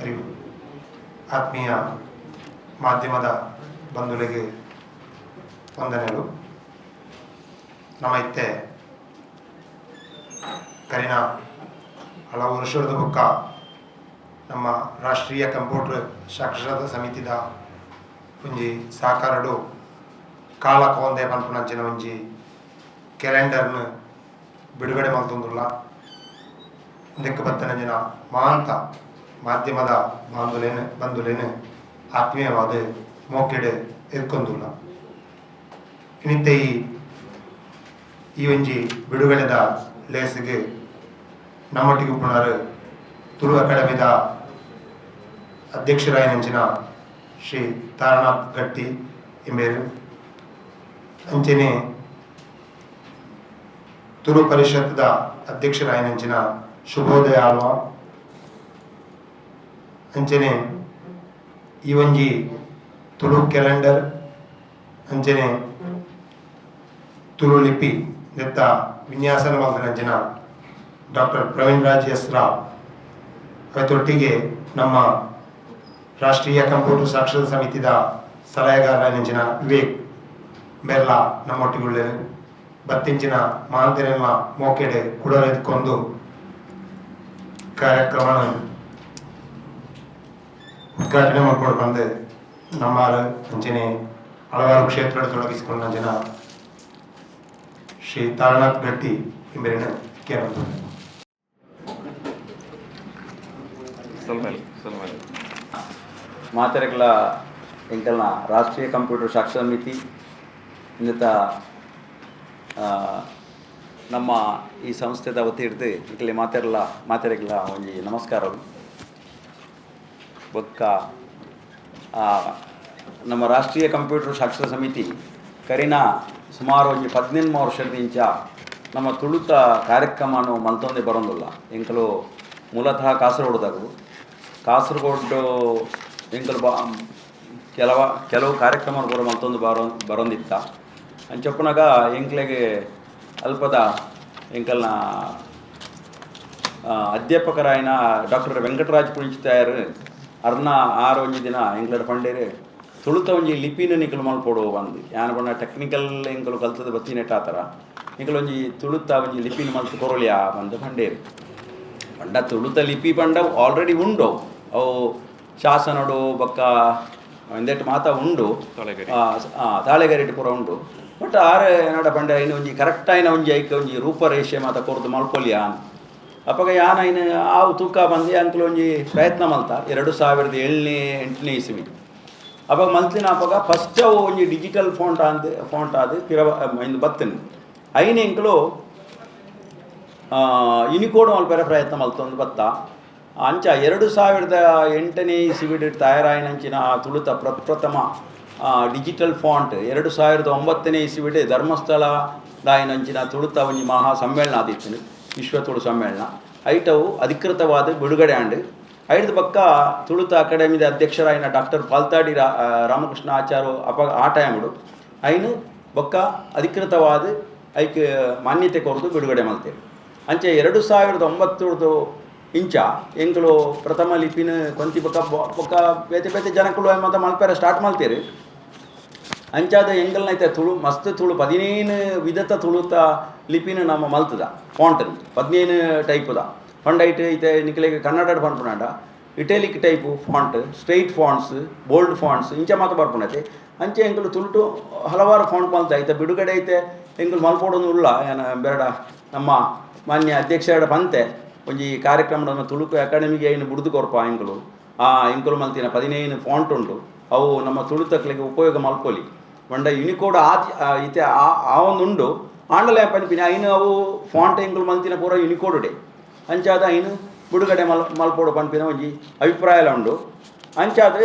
ಅರಿವು ಆತ್ಮೀಯ ಮಾಧ್ಯಮದ ಬಂಧುಗಳಿಗೆ ವಂದನೆಗಳು. ನಮ್ಮ ಇತ್ತೆ ಕರಿನ ಹಲವು ವರ್ಷದ ಬುಕ್ಕ ನಮ್ಮ ರಾಷ್ಟ್ರೀಯ ಕಂಪ್ಯೂಟರ್ ಸಾಕ್ಷರತಾ ಸಮಿತಿದ ಒಂಜಿ ಸಾಕಾರಡು ಕಾಲ ಕೋಂದೆ ಪನ್ಪುನಂಚಿನ ಒಂಜಿ ಕ್ಯಾಲೆಂಡರ್ನ ಬಿಡುಗಡೆ ಮಲ್ತೊಂದುಲ್ಲ ಇದಕ್ಕೆ ಜನ ಮಾಂತ ಮಾಧ್ಯಮದ ಬಾಂಧುಲೇನೆ, ಬಂಧುಲೇನೆ ಆತ್ಮೀಯವಾದ ಮೋಕೆಡೆ ಇರ್ಕೊಂದುಲ್ಲ ಇನ್ನಿತ್ತೆ ಈ ಈ ಒಂಜಿ ಬಿಡುಗಡೆದ ಲೇಸಿಗೆ ನಮ್ಮೊಟ್ಟಿಗೆ ಪುನರ್ ತುರು ಅಕಾಡೆಮಿದ ಅಧ್ಯಕ್ಷರಾಯನಂಚಿನ ಶ್ರೀ ತಾರನಾಥ್ ಗಟ್ಟಿ ಎಂಬೇರು. ಅಂಚನೆ ತುರು ಪರಿಷತ್ದ ಅಧ್ಯಕ್ಷರಾಯನಂಚಿನ ಶುಭೋದಯ ಆಳ್ವ. ಅಂಚನೆ ಈ ಒಂಜಿ ತುಳು ಕ್ಯಾಲೆಂಡರ್, ಅಂಚನೆ ತುಳು ಲಿಪಿ ದತ್ತ ವಿನ್ಯಾಸನ ಮಲ್ಪನಂಚಿನ ಡಾಕ್ಟರ್ ಪ್ರವೀಣ್ ರಾಜ್ ಎಸ್ ರಾವ್. ಅದರೊಟ್ಟಿಗೆ ನಮ್ಮ ರಾಷ್ಟ್ರೀಯ ಕಂಪ್ಯೂಟರ್ ಸಾಕ್ಷರತಾ ಸಮಿತಿದ ಸಲಹೆಗಾರನಂಚಿನ ವಿವೇಕ್ ಬೆರ್ಲಾ ನಮ್ಮೊಟ್ಟಿಗೆ ಬತ್ತಿಂಚಿನ ಮಾಂತೆರೆನ್ಮ ಮೋಕೆಡೆ ಕುಡರೆದ್ಕೊಂಡು ಕಾರ್ಯಕ್ರಮನ ಉದ್ಘಾಟನೆ ಮಾಡ್ಕೊಂಡು ಬಂದೆ. ನಮ್ಮ ಅಂಚನೆ ಹಲವಾರು ಕ್ಷೇತ್ರ ತೊಡಗಿಸಿಕೊಂಡ ಜನ. ಶ್ರೀ ತಾರನಾಥ್ ಗಟ್ಟಿ ಎಂಬರಿನ ಕೇರಳ ಮಾತೆರೆಗಳ ಎಂಕಲ್ನ ರಾಷ್ಟ್ರೀಯ ಕಂಪ್ಯೂಟರ್ ಸಾಕ್ಷರ ಸಮಿತಿ ಆ, ನಮ್ಮ ಈ ಸಂಸ್ಥೆದ ವತಿ ಹಿಡಿದು ಇಲ್ಲಿ ಮಾತೆರಲ ಮಾತೆರೆಗಳ ಒಂಜಿ ನಮಸ್ಕಾರಗಳು ಬೊಕ್ಕ ನಮ್ಮ ರಾಷ್ಟ್ರೀಯ ಕಂಪ್ಯೂಟರ್ ಸಾಕ್ಷರ ಸಮಿತಿ, ಕರಿನ ಸುಮಾರು ಒಂಜಿ ಪದಿನೆಂಟು ವರ್ಷದಿಂಚ ನಮ್ಮ ತುಳುತ ಕಾರ್ಯಕ್ರಮನು ಮಂತೊಂದೆ ಬರೋದಿಲ್ಲ ಎಂಕಲು ಮೂಲತಃ ಕಾಸರಗೋಡ್ದಾಗು. ಕಾಸರಗೋಡು, ಎಂಕಲು ಬ, ಕೆಲವ, ಕೆಲವು ಕಾರ್ಯಕ್ರಮ ಕೂಡ ಮಂತೊಂದು ಬರೋ, ಬರೋಂದಿತ್ತ. ಅಂಚಪ್ಪನಾಗ ಎಂಕ್ಲೆಗೆ ಅಲ್ಪದ ಎಂಕಲ್ನ ಅಧ್ಯಾಪಕರಾಯನ ಡಾಕ್ಟರ್ ವೆಂಕಟರಾಜ್ ಪುಂಚಿತಾಯರ್ ಅರ್ನ ಆರು ಒಂಜಿ ದಿನ ಎಂಗ್ಲಡ್ ಪಂಡೇರೆ ತುಳುತ ಒಂಜಿ ಲಿಪಿನ ನಿಕಲು ಮಲ್ಪೋಡು ಬಂದು ಯಾನ ಬಣ್ಣ ಟೆಕ್ನಿಕಲ್ ಎಂಕಲು ಕಲ್ತದ ಬತ್ತಿನೆಟ್ ಆತರ. ನಿಕಲು ಒಂಜಿ ತುಳುತ ಒಂಜಿ ಲಿಪಿನ ಮಲ್ತು ಕೊರೊಲಿಯಾ ಬಂದು ಪಂಡೇರು. ಪಂಡ ತುಳುತ ಲಿಪಿ ಪಂಡ ಆಲ್ರೆಡಿ ಉಂಡು. ಅವು ಶಾಸನಡು ಬೊಕ್ಕ ಒಂದೆಟ್ಟು ಮಾತ ಉಂಡು. ತಾಳೆಗರಿಟ್ ಪೂರ ಉಂಡು. ಬಟ್ ಆರೆ ನಡ ಪಂಡ ಇನ್ನು ಒಂಜಿ ಕರೆಕ್ಟ್ ಆಯ್ನ ಒಂಜಿ ಐಕ ಒಂಜಿ ರೂಪರೇಷೆ ಮಾತ ಕೊರ್ದು ಮಲ್ಕೊಲ್ಯಾ ಅಂತ. ಅಪ್ಪಗ ಯಾನ ಐನ ಆವು ತೂಕ ಬಂದು ಅಂಕಲ್ ಒಂಜಿ ಪ್ರಯತ್ನ ಮಲ್ತ. ಎರಡು ಸಾವಿರದ ಏಳನೇ, ಎಂಟನೇ ಇಸ್ವಿ. ಅವಾಗ ಮಲ್ತಿನ ಅಪ್ಪಗ ಫಸ್ಟ್ ಅವು ಒಂಜಿ ಡಿಜಿಟಲ್ ಫಾಂಟ್ ಅಂದ್ ಫೋಂಟ್ ಆದ, ಪಿರವ ಇಂದು ಬತ್ತನು. ಐನ ಎಂಕಲು ಯುನಿಕೋಡ್ ಮಲ್ಪೆರ ಪ್ರಯತ್ನ ಮಲ್ತೊಂದು ಬತ್ತ. ಅಂಚ ಎರಡು ಸಾವಿರದ ಎಂಟನೇ ಇಸಿಬಿಡ್ ತಯಾರಾಯಿನಂಚಿನ ತುಳುತ ಪ್ರಪ್ರಥಮ ಡಿಜಿಟಲ್ ಫಾಂಟ್ ಎರಡು ಸಾವಿರದ ಒಂಬತ್ತನೇ ಇಸಿಬಿಡ್ ಧರ್ಮಸ್ಥಳ ದಾಯಿನಂಚಿನ ತುಳುತ ಒಂಜಿ ಮಹಾ ಸಮ್ಮೇಳನ ಆದಿತ್ತು ವಿಶ್ವ ತುಳು ಸಮ್ಮೇಳನ. ಐಟವು ಅಧಿಕೃತವಾದ ಬಿಡುಗಡೆ ಆಂಡ್ ಐಟದ ಪಕ್ಕ ತುಳುತ ಅಕಾಡೆಮಿದ ಅಧ್ಯಕ್ಷರಾಯಿನ ಡಾಕ್ಟರ್ ಪಾಲ್ತಾಡಿ ರಾ ರಾಮಕೃಷ್ಣ ಆಚಾರ್ಯ ಅಪ, ಆ ಟೈಮ್ಡು ಐನು ಬೊಕ್ಕ ಅಧಿಕೃತವಾದ ಐಕ್ ಮಾನ್ಯತೆ ಕೊರದು ಬಿಡುಗಡೆ ಮಾಡ್ತೇವೆ. ಅಂಚೆ ಎರಡು ಸಾವಿರದ ಒಂಬತ್ತರದು ಇಂಚ ಎಂಗಳು ಪ್ರಥಮ ಲಿಪಿನ ಕೊಂತಿ ಬೊಕ್ಕ ಬೊಕ್ಕ ಬೇತೆ ಬೇತೆ ಜನಗಳು ಮತ್ತೆ ಮಲ್ಪೇರ ಸ್ಟಾರ್ಟ್ ಮಾಡ್ತೀರಿ ಅಂಚಾದ ಎಂಗಲ್ನ ಐತೆ ತುಳು, ಮಸ್ತ್ ತುಳು, ಪದಿನೇನು ವಿಧತ ತುಳುತ ಲಿಪಿನ ನಮ್ಮ ಮಲ್ತದ ಫಾಂಟ್ ಪದಿನೇನು ಟೈಪುದ ಐಟ್ ಐತೆ ನಿಕ್ಲೆಗೆ Kannada ಪನ್ಪುನಾಂಡ italic type font straight fonts bold fonts ಇಂಚ ಮಾತ ಬರ್ಪುಣತೆ ಅಂಚೆ ಎಂಕಲು ತುಳುಟು ಹಲವಾರು ಫಾಂಟ್ ಮಲ್ತ ಐತೆ, ಬಿಡುಗಡೆ ಐತೆ ಎಂಕಲು ಮಲ್ಪೋಡೋನು ಉಳ್ಳ ಏನ ಬೇಡ, ನಮ್ಮ ಮಾನ್ಯ ಅಧ್ಯಕ್ಷರ ಬಂತೆ, ಒಂಜಿ ಕಾರ್ಯಕ್ರಮದ ತುಳುಕು ಅಕಾಡೆಮಿಗೆ ಏನು ಬುಡ್ದು ಕೊರಪ ಎಂಕಲು ಆ ಎಂಕಲು ಮಲ್ತಿನ ಪದಿನೈದು ಫಾಂಟ್ ಉಂಟು, ಅವು ನಮ್ಮ ತುಳುತಕ್ಲಿಗೆ ಉಪಯೋಗ ಮಲ್ಪೊಲಿ. ಮಂಡ ಯುನಿಕೋಡ್ ಆದಿ ಆ ಇತೆ ಆ ಆ ಒಂದು ಉಂಡು ಆಂಡಲ ಪನ್ಪಿನ ಐನು ಅವು ಫಾಂಟ್ ಮಲ್ತಿನ ಪೂರ ಯುನಿಕೋಡ್ ಡೇ. ಅಂಚಾದ ಐನು ಬಿಡುಗಡೆ ಮಲ್, ಮಲ್ಪೋಡು ಪನ್ಪಿನ ಒಂಜಿ ಅಭಿಪ್ರಾಯ ಉಂಡು. ಅಂಚಾದ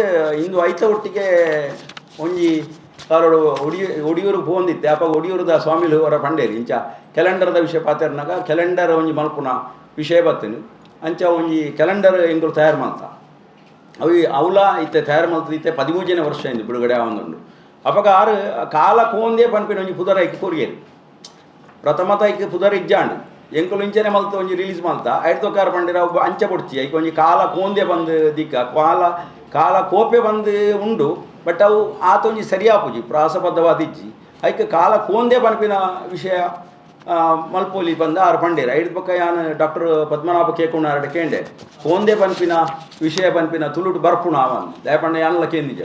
ಇಂದು ಐತ ಒಟ್ಟಿಗೆ ಒಂಜಿ ಕಾಲೋಡು ಒಡಿ ಒಡಿಯೂರು ಪೋಂದಿತ್ತೆ. ಅಪ್ಪ ಒಡಿಯೂರದ ಸ್ವಾಮಿಲು ಅವರ ಪಂಡೇರಿ ಇಂಚ ಕ್ಯಾಲೆಂಡರ್ದ ವಿಷಯ ಪಾತ್ರನಾಗ ಕ್ಯಾಲೆಂಡರ್ ಒಂಜಿ ಮಲ್ಪುನ ವಿಷಯ ಬರ್ತೀನಿ ಅಂಚ ಒಂಜಿ ಕ್ಯಾಲೆಂಡರ್ ಇಂದು ತಯಾರು ಮಾಡ್ತಾ ಅವು ಅವಲ ಇತ್ತೆ ತಯಾರು ಮಾಡ್ತದೆ ಇತ್ತೆ ಪದಿಮೂಜನೇ ವರ್ಷ ಇಂದು ಬಿಡುಗಡೆ ಆವೊಂದುಂಡು. ಅಪಗ ಆರು ಕಾಲ ಕೋಂದೇ ಪನ್ಪಿನ ಒಂಜಿ ಪುದರ ಐಕ್ ಕೊರಿಯೇರು ಪ್ರಥಮತ ಐಕ್ ಪುದರ್ ಇಜ್ಜಾಂಡು. ಎಂಕುಲು ಇಂಚನೆ ಮಲ್ತ ಒಂಜಿ ರಿಲೀಸ್ ಮಲ್ತ. ಐದು ತೊಕ್ಕಾರ ಪಂಡಿರ ಒಬ್ಬ ಅಂಚೆ ಪೊಡ್ಚಿ ಐಕ್ ಒಂಜಿ ಕಾಲ ಕೋಂದೆ ಬಂದು ದಿಕ್ಕ. ಕಾಲ ಕಾಲ ಕೋಪೆ ಬಂದು ಉಂಡು. ಬಟ್ ಅವು ಆತ ಒಂಜಿ ಸರಿಯಾಪುಜಿ. ಪ್ರಾಸಬದ್ಧವಾದಿಜ್ಜಿ ಐಕ್ ಕಾಲ ಕೋಂದೆ ಪನ್ಪಿನ ವಿಷಯ ಆ, ಮಲ್ಪೋಲಿ ಬಂದ ಆರು ಪಂಡೇರ. ಐದು ಪಕ್ಕ ಯಾನ್ ಡಾಕ್ಟರ್ ಪದ್ಮನಾಭ ಕೇಕುಣ್ಣಾರಡ ಕೇಂಡೆ. ಕೋಂದೆ ಪನ್ಪಿನ ವಿಷಯ ಪನ್ಪಿನ ತುಳುಟು ಬರ್ಪುಣ ಅವನ್ ದಯಪಂಡ ಯಾನ್ಲ ಕೇಂದಿಜ?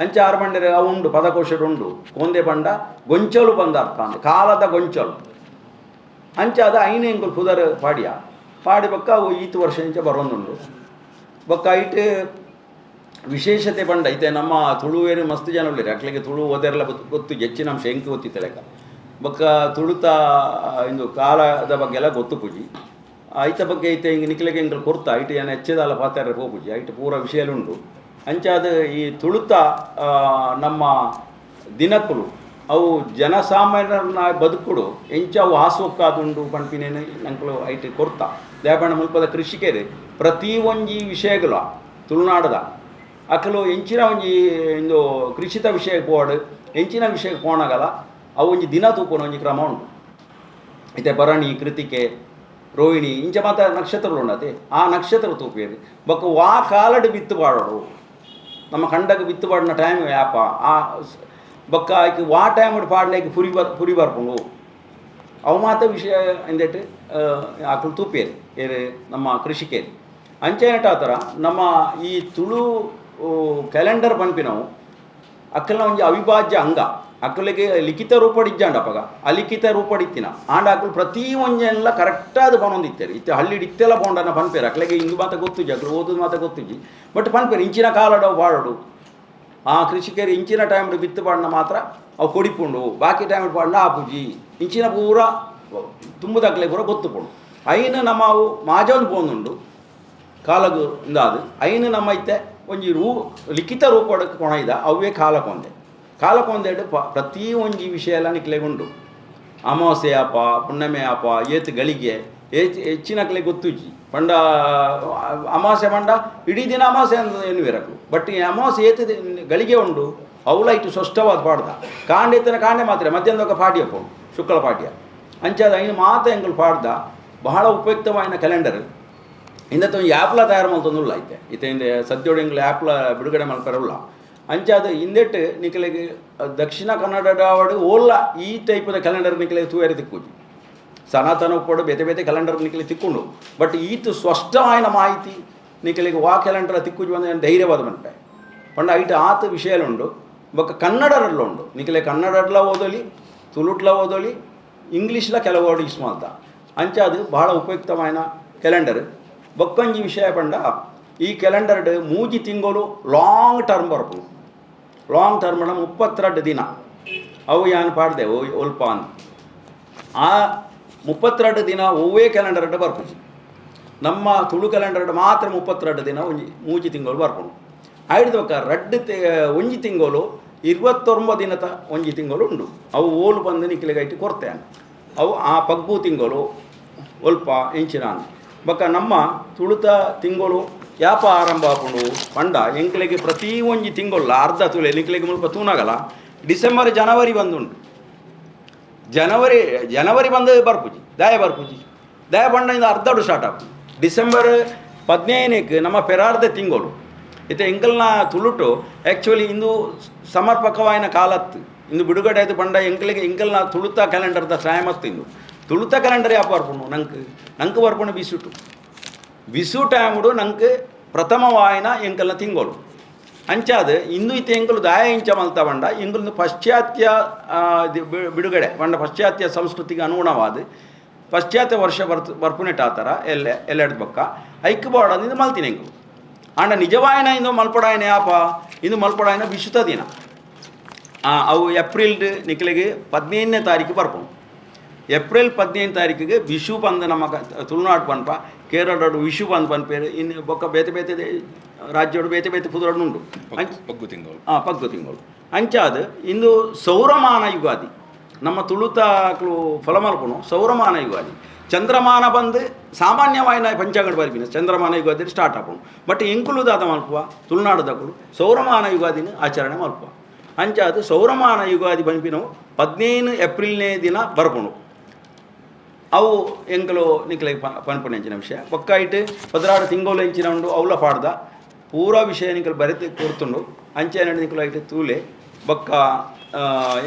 ಅಂಚೆ ಆರು ಬಂಡರೆ ಅವು ಉಂಡು ಪದಕೋಶಡ್ ಉಂಡು. ಕೋಂದೆ ಬಂಡ, ಗೊಂಚಲು ಬಂದ ಅರ್ಥ ಅಂದ್ರೆ ಕಾಲದ ಗೊಂಚಲು. ಅಂಚೆ ಅದ ಐನೇ ಎಂಕುಲು ಪುದರ್ ಪಾಡಿಯ. ಪಾಡಿ ಬೊಕ್ಕ ಅವು ಈತು ವರ್ಷ ಇಂಚೆ ಬರೋಂದುಂಡು. ಬೊಕ್ಕ ಐಟ್ ವಿಶೇಷತೆ ಬಂಡ. ಐತೆ ನಮ್ಮ ತುಳುವೇರಿ ಮಸ್ತ್ ಜನ ಉಳ್ಳಿರಿ. ಅಕ್ಲಿಗೆ ತುಳು ಓದೆರಲ್ಲ ಗೊತ್ತು- ಹೆಚ್ಚಿನ ಅಂಶ ಎಂಕು ಗೊತ್ತಿತ್ತು ಲೆಕ್ಕ. ಬೊಕ್ಕ ತುಳುತ, ಇಂದು ಕಾಲದ ಬಗ್ಗೆ ಎಲ್ಲ ಗೊತ್ತು ಪೂಜಿ. ಐತ ಬಗ್ಗೆ ಐತೆ ಹಿಂಗೆ ನಿಕ್ಲಿಗೆ ಹಿಂಗೆ ಕೊರ್ತ. ಐಟ್ ಏನು ಹೆಚ್ಚದಾಲ ಪಾತ್ರೆ ಪೂಜಿ. ಐಟ್ ಪೂರ ವಿಷಯಲುಂಡು ಅಂಚಾದ ಈ ತುಳುತ ನಮ್ಮ ದಿನಕುಲು, ಅವು ಜನಸಾಮಾನ್ಯರನ್ನ ಬದುಕುಡು. ಎಂಚ ಉಂಡು ಪಂಪಿನೇನು ನಂಕಲು ಐಟ್ ಕೊರ್ತ. ದೇಪಣ್ಣ ಮುಲ್ಪದ ಕೃಷಿಕೇರಿ, ಪ್ರತಿ ಒಂಜಿ ವಿಷಯಗಳ ತುಳುನಾಡದ. ಅಕಲು ಎಂಚಿನ ಒಂಜಿ, ಇಂದು ಕೃಷಿತ ವಿಷಯ ಪೋಡು ಎಂಚಿನ ವಿಷಯ ಪೋಣಗಲ, ಅವು ಒಂಜಿ ದಿನ ತೂಕೋಣ ಒಂಜಿ ಕ್ರಮ ಉಂಟು. ಇತ್ತೆ ಭರಣಿ, ಕೃತಿಕೆ, ರೋಹಿಣಿ, ಇಂಚ ಮಾತ್ರ ನಕ್ಷತ್ರಗಳು ಉಂಡತೆ ಆ ನಕ್ಷತ್ರ ತೂಪಿಯದು ಬೊಕ್ಕ ವಾ ಕಾಲಡ್ ಬಿತ್ತು ಪಾಡೋಡು ನಮ್ಮ ಯಾಪ ಆ ಸ್- ಬೊಕ್ಕ ಆಯ್ಕೆ ವಾ ಟೈಮ್ ಪಾಡ್ಲಿಕ್ಕೆ ಪುರಿ ಬರ್, ಪುರಿ ಬರ್ಪುಂಡು. ಅವು ಮಾತ ವಿಷಯ ಎಂದೆಟ್ ಆಕಳು ತೂಪೇರಿ ಏರೆ ನಮ್ಮ ಕೃಷಿಕೇರಿ. ಅಂಚೆ ಆ ಥರ ನಮ್ಮ ಈ ತುಳು ಕ್ಯಾಲೆಂಡರ್ ಪನ್ಪಿನವು ಅಕ್ಕಲ್ನ ಒಂಜಿ ಅವಿಭಾಜ್ಯ ಅಂಗ. ಅಕ್ಕಲಿಗೆ ಲಿಖಿತ ರೂಪಡಿಜ್ಜಾಂಡಪ್ಪಗ ಅಲಿಖಿತ ರೂಪಡಿತ್ತಿನ ಆಂಡ ಅಕ್ಕಲು ಪ್ರತಿ ಒಂಜೆಲ್ಲ ಕರೆಕ್ಟಾದ ಪಣೊಂದಿತ್ತೇರಿ ಇತ್ತೆ ಹಳ್ಳಿ ಇತ್ತೆಲ್ಲ ಪೋಂಡನ ಪನ್ಪೇರು. ಅಕ್ಕಲಿಗೆ ಇಂದು ಮಾತ ಗೊತ್ತುಜಿ ಅಕ್ಕಲು ಓದೋದು ಮಾತ ಗೊತ್ತುಜಿ. ಬಟ್ ಪನ್ಪೇರು, ಇಂಚಿನ ಕಾಲಡ ಬಾಳಡು ಆ ಕೃಷಿಕರು ಇಂಚಿನ ಟೈಮ್ ಬಿತ್ತು ಪಾಡಿನ ಮಾತ್ರ ಅವು ಕೊಡಿಪುಂಡು. ಬಾಕಿ ಟೈಮ್ ಪಾಡಿನ ಆಪುಜಿ. ಇಂಚಿನ ಪೂರ ತುಂಬುದಾಗ್ಲೆ ಪೂರ ಗೊತ್ತುಪುಂಡು. ಐನು ನಮ್ಮ ಅವು ಮಾಜೊಂದು ಪೋಂದುಂಡು. ಕಾಲಗು ಇಂದಾದು. ಐನು ನಮ್ಮ ಇತ್ತೆ ಒಂಜಿ ರೂ, ಲಿಖಿತ ರೂಪಡಕ್ಕೆ ಕೊಣೈದ ಅವೇ ಕಾಲಕೊಂದೆ ಕಾಲಕೊಂದೆಡು ಪ ಪ್ರತಿ ಒಂಜಿ ವಿಷಯ ಎಲ್ಲ ನಿಕ್ಲೆಗುಂಡು. ಅಮಾವಾಸ್ಯೆ ಆಪ ಪುಣ್ಯಮೆ ಆಪ ಏತ್ ಗಳಿಗೆ, ಏಚ್ ಹೆಚ್ಚಿನಕ್ಲೆ ಗೊತ್ತುಜಿ ಪಂಡ, ಅಮಾವಾಸ್ಯೆ ಪಂಡ ಇಡೀ ದಿನ ಅಮಾವಾಸ್ಯೆ ಅಂತ ಏನು ಇರಕು ಬಟ್ ಈ ಅಮಾವಾಸ್ಯೆ ಏತ್ ಗಳಿಗೆ ಉಂಡು, ಅವಲ ಇಟ್ಟು ಸ್ಪಷ್ಟವಾದ ಪಾಡ್ದ. ಕಾಂಡೆತ್ತನ ಕಾಂಡೆ ಮಾತ್ರ ಮಧ್ಯಾಹ್ನದೊಕ್ಕ ಪಾಠ್ಯ ಪೋ ಶುಕ್ಲ ಪಾಠ್ಯ ಅಂಚಾದ ಐನು ಮಾತ ಎಂಗಳು ಪಾಡ್ದ, ಬಹಳ ಉಪಯುಕ್ತವಾದ ಕ್ಯಾಲೆಂಡರ್ ಇಂದತ್ತು ಆ್ಯಪ್ಲ ತಯಾರು ಮಾಡ್ತೊಂದುಲ್ಲ ಐತೆ. ಇತ್ತ ಹಿಂದೆ ಸದ್ಯೋಡು ಎಂಗ್ಲು ಆ್ಯಪ್ಲ ಬಿಡುಗಡೆ ಮಾಡ್ತಾರಲ್ಲ ಅಂಚಾದ ಹಿಂದೆಟ್ಟು ನಿಕಲಿಗೆ ದಕ್ಷಿಣ ಕನ್ನಡವಾಡು ಓಲ್ಲ ಈ ಟೈಪದ ಕ್ಯಾಲೆಂಡರ್ ನಿಖಲಿಗೆ ತೂಯರಿ ತಿಕ್ಕುಜಿ ಸನಾತನ ಕೂಡ ಬೇತೆ ಬೇತೆ ಕ್ಯಾಲೆಂಡರ್ ನಿಖಲಿ ತಿಕ್ಕೊಂಡು ಬಟ್ ಈತು ಸ್ಪಷ್ಟವಾದ ಮಾಹಿತಿ ನಿಕಲಿಗೆ ವಾ ಕ್ಯಾಲೆಂಡರ್ ತಿಕ್ಕುಜಿ ನಾನು ಧೈರ್ಯವಾದ ಮಂಟೆ ಪಂಡ ಐಟ ಆತ ವಿಷಯಲುಂಡು ಬೊಕ್ಕ ಕನ್ನಡರಲ್ಲ ಉಂಡು ನಿಖಲೆ ಕನ್ನಡಡ್ಲ ಓದೋಲಿ ತುಳುಟ್ಲ ಓದೋಲಿ, ಇಂಗ್ಲೀಷ್ಲ ಕೆಲವು ವರ್ಡ್ ಯೂಸ್ ಮಾಡ್ತಾ. ಅಂಚಾದು ಬಹಳ ಉಪಯುಕ್ತವಾದ ಕ್ಯಾಲೆಂಡರ್ ಬಕ್ಕಂಜಿ ವಿಷಯ ಪಂಡ, ಈ ಕ್ಯಾಲೆಂಡರ್ ಮೂಜಿ ತಿಂಗಳು ಲಾಂಗ್ ಟರ್ಮ್ ಬರ್ಪು. ಲಾಂಗ್ ಟರ್ಮ್ ಟರ್ಮ್ನ ಮುಪ್ಪತ್ತೆರಡು ದಿನ. ಅವು ಯಾನ್ ಪಾಡ್ದೆ? ಒಲ್ಪ ಅಂತ ಆ ಮುಪ್ಪತ್ತೆರಡು ದಿನ ಒವ್ವೇ ಅಡ್ಡ ಬರ್ಪುಜಿ ನಮ್ಮ ತುಳು ಕ್ಯಾಲೆಂಡರ್ಡ್ ಮಾತ್ರ ಮುಪ್ಪತ್ತೆರಡು ದಿನ ಒಂಜಿ, ಮೂಜಿ ತಿಂಗಳು ಬರ್ಪುಂಡು ಆಯ್ದಕ್ಕ ರಡ್ಡು ತೆ, ಒಂಜಿ ತಿಂಗಳು ಇರುವತ್ತೊಂಬತ್ತು ದಿನದ ಒಂಜಿ ತಿಂಗಳು ಉಂಡು. ಅವು ಓಲು ಬಂದು ನಿಕ್ಲಿಗೈಟಿ ಕೊರ್ತೆ ಅವು ಆ ಪಗ್ಗು ತಿಂಗಳು, ಒಲ್ಪ, ಇಂಚಿನ ಬಕ್ಕ ನಮ್ಮ ತುಳುತ ತಿಂಗಳು ಯಾಪ ಆರಂಭ ಹಾಕೊಂಡು ಪಂಡ ಎಂಕ್ಲೆಗೆ ಪ್ರತಿ ಒಂಜಿ ತಿಂಗಳು ಅರ್ಧ ತುಳೆ, ಎಂಕ್ಲೆಗೆ ಮುಲ್ಪ ತೂನಾಗಲ್ಲ, ಡಿಸೆಂಬರ್, ಜನವರಿ ಬಂದುಂಡು ಜನವರಿ ಜನವರಿ ಬಂದು ಬರ್ಪುಜಿ ದಯ ಬರ್ಪುಜಿ ದಯ ಇಂದ ಅರ್ಧಡು ಸ್ಟಾರ್ಟ್ ಆಗ್ತದೆ ಡಿಸೆಂಬರ್ ಹದಿನೈದಕ್ಕೆ ನಮ್ಮ ಪೆರಾರ್ಧ ತಿಂಗಳು. ಇತ್ತೆ ಎಂಕಲ್ನ ತುಳುಟು ಆ್ಯಕ್ಚುಲಿ ಇಂದು ಸಮರ್ಪಕವಾಯಿನ ಕಾಲತ್ತು ಇಂದು ಬಿಡುಗಡೆ ಆಯ್ತು ಪಂಡ ಎಂಕಲಿಗೆ, ಎಂಕಲ್ನ ತುಳುತ ಕ್ಯಾಲೆಂಡರ್ದ ಸಾಯಮಸ್ತು ಇಂದು. ತುಳುತ ಕ್ಯಾಲೆಂಡರ್ ಯಾಪ ಬರ್ಪುಣ್ಣು? ನಂಗೆ ನಂಗೆ ಬರ್ಪಣ್ಣು ಬಿಸುಟು. ಬಿಸು ಟೈಮುಡು ನಂಗೆ ಪ್ರಥಮವಾಯಿನ ಎಂಕಲ್ನ ತಿಂಗಳು ಅಂಚಾದ ಇಂದು ಇತ್ತೆ ಎಂಕಲು ದಾಯ ಇಂಚ ಮಲ್ತ ಬಂಡ ಎಂಕಲ್ನ ಪಾಶ್ಚಾತ್ಯ ಬಿಡುಗಡೆ ಬಂಡ ಪಾಶ್ಚಾತ್ಯ ಸಂಸ್ಕೃತಿಗೆ ಅನುಗುಣವಾದ, ಪಾಶ್ಚಾತ್ಯ ವರ್ಷ ಬರ್ತು, ಬರ್ಪುನೆಟ್ ಆ ಥರ ಎಲ್ಲ, ಎಲ್ಲೆಡ್ದು ಬೊಕ್ಕ ಐಕ್ ಬೋರ್ಡದಿಂದ ಮಲ್ತೀನಿ ಎಂಕಲು. ಆಂಡ ನಿಜವಾಯನ ಇಂದು ಮಲ್ಪಡಾಯನ ಯಾಪ? ಇಂದು ಮಲ್ಪಡಾಯನ ವಿಶುತ ದಿನ. ಅವು ಏಪ್ರಿಲ್ ನಿಕ್ಲಿಗೆ ಪದಿನೈದನೇ ತಾರೀಕು ಬರ್ಪು ಏಪ್ರಿಲ್ ಪದಿನೈದು ತಾರೀಕಿಗೆ ವಿಶು ಬಂದು ನಮ್ಮ ತುಳುನಾಡು ಪನ್ಪ ಕೇರಳಡು ವಿಶು ಬಂದು ಪನ್ಪೇರು ಇನ್ನು ಬೊಕ್ಕ ಬೇತೆ ಬೇತೆ ರಾಜ್ಯ ರಾಜ್ಯೋಡು ಬೇತೆ ಬೇತೆ ಅಂಚ್- ಪಗ್ಗು ತಿಂಗಳು ಆ ಪಗ್ಗು ತಿಂಗಳು ಅಂಚಾದ ಇಂದು ಸೌರಮಾನ ಯುಗಾದಿ ನಮ್ಮ ತುಳುತಾಕ್ಲು ಫಲ ಸೌರಮಾನ ಯುಗಾದಿ ಚಂದ್ರಮಾನ ಬಂದು ಸಾಮಾನ್ಯವಾಯಿನ ಪಂಚಾಂಗಡ ಬರ್ಬಿನ ಚಂದ್ರಮಾನ ಯುಗಾದಿ ಸ್ಟಾರ್ಟ್ ಆಪುಣು ಬಟ್ ಎಂಕುಲುದಾದ ಮಲ್ಪುವ ತುಳುನಾಡದಕ್ಕಳು ಸೌರಮಾನ ಯುಗಾದಿನ ಆಚರಣೆ ಮಲ್ಪುವ ಅಂಚಾದ ಸೌರಮಾನ ಯುಗಾದಿ ಪಂಪಿನವು ಹದಿನೈದು ಏಪ್ರಿಲ್ನೇ ದಿನ ಬರ್ಪುಣು ಅವು ಎಂಕಲು ನಿಕ್ಲೆಗ್ ಪನ್ಪುನೆಂಚಿನ ವಿಷಯ. ಪಕ್ಕ ಇಟ್ಟು ಪದರಾಡು ತಿಂಗೋಲು ಎಂಚಿನ ಉಂಡು ಅವಲ ಪಾಡ್ದ. ಪೂರ ವಿಷಯ ನಿಕಲು ಬರೆತು ಕೊಡ್ತುಂಡು. ಅಂಚೆ ನಿಕಲು ಐಟ್ ತೂಲೆ. ಬೊಕ್ಕ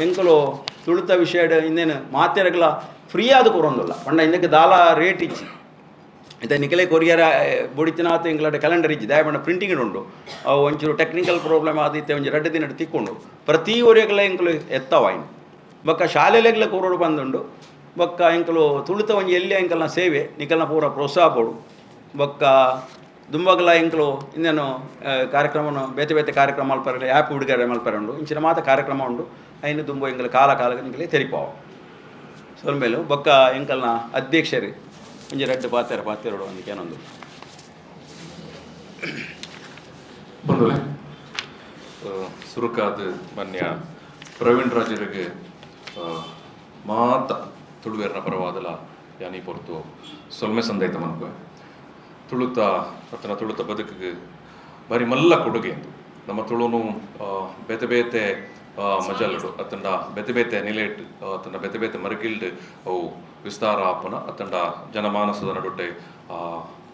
ಎಂಕಲು ತುಳಿತ ವಿಷಯ ಇನ್ನೇನು ಮಾತೆರಗಲ ಫ್ರೀ ಆದ ಕೊರೊಂದುಲ್ಲ ಪಂಡ ಇನ್ನಕ್ಕೆ ದಾಲ ರೇಟ್ ಇಚ್ಚಿ. ಇತ್ತೆ ನಿಖಲೆ ಕೊರಿಯರ ಬುಡಿತಿನಾಥ ಇಂಗ್ಲಡ ಕ್ಯಾಲೆಂಡರ್ ಇಜ್ಜಿ ದಯಪಂಡ ಪ್ರಿಂಟಿಂಗ್ ಉಂಡು. ಅವು ಒಂಚೂರು ಟೆಕ್ನಿಕಲ್ ಪ್ರಾಬ್ಲಮ್ ಆದಿತ್ತೆ ಒಂಜಿ ಎರಡು ದಿನ ತಿಕ್ಕೊಂಡು. ಪ್ರತಿ ಒರಿಯಗಲ ಎಂಕಲು ಎತ್ತವ ಇನ್ನು. ಬೊಕ್ಕ ಶಾಲೆಲೆಗ್ಲ ಕೂರೋಡು ಬಂದುಂಡು. ಬೊಕ್ಕ ಎಂಕಲು ತುಳಿತ ಒಂಜಿ ಎಲ್ಲಿ ಎಂಕಲ್ನ ಸೇವೆ, ನಿಕಲ್ನ ಪೂರ ಪ್ರೋತ್ಸಾಹ ಪಡು ಬೊಕ್ಕ ದುಂಬಗಲ ಎಂಕಲು ಇನ್ನೇನು ಕಾರ್ಯಕ್ರಮ ಬೇತೆ ಬೇತೆ ಕಾರ್ಯಕ್ರಮ ಮಲ್ಪರೆ ಆ್ಯಪ್ ಹುಡುಗರೆ ಮಲ್ಪರೆ ಉಂಡು ಇಂಚಿನ ಮಾತ ಕಾರ್ಯಕ್ರಮ ಉಂಡು, ಐನು ದುಂಬು ಎಂಗಲ್ ಕಾಲ ಕಾಲ ನಿಕಲೆ ತೆರಿಪಾವ. ಸೊಲ್ಮೇಲು ಬೊಕ್ಕ ಎಂಕಲ್ನ ಅಧ್ಯಕ್ಷರು, ಒಂಜಿ ರೆಡ್ ಪಾತೆರ ಪಾತೆರೋಡು ಒಂದು ಏನೊಂದು. ಸುರುಕಾದ ಮನ್ಯ ಪ್ರವೀಣ್ ರಾಜರಿಗೆ ಮಾತ. ತುಳುವೇರ್ನ ಪರವಾದಲ ಯಾನಿ ಪೊರ್ತು ಸೊಲ್ಮೆ ಸಂದೈತ ಮನ್ಪೆ ತುಳುತ ಅತನ ತುಳುತ ಬದುಕಿಗೆ ಬಾರಿ ಮಲ್ಲ ಕೊಡುಗೆ ನಮ್ಮ ತುಳುನು ಬೇತೆ ಬೇತೆ ಮಜಲ್ಡು ಅತ್ತಂಡ ಬೇತೆ ಬೇತೆ ನಿಲೇಟ್ ಅತಂಡ ಬೇತೆ ಬೇತೆ ಮರಗಿಲ್ಡ್ ಅವು ವಿಸ್ತಾರ ಆಪನ, ಅತ್ತಂಡ ಜನಮಾನಸದ ನಡುಟೆ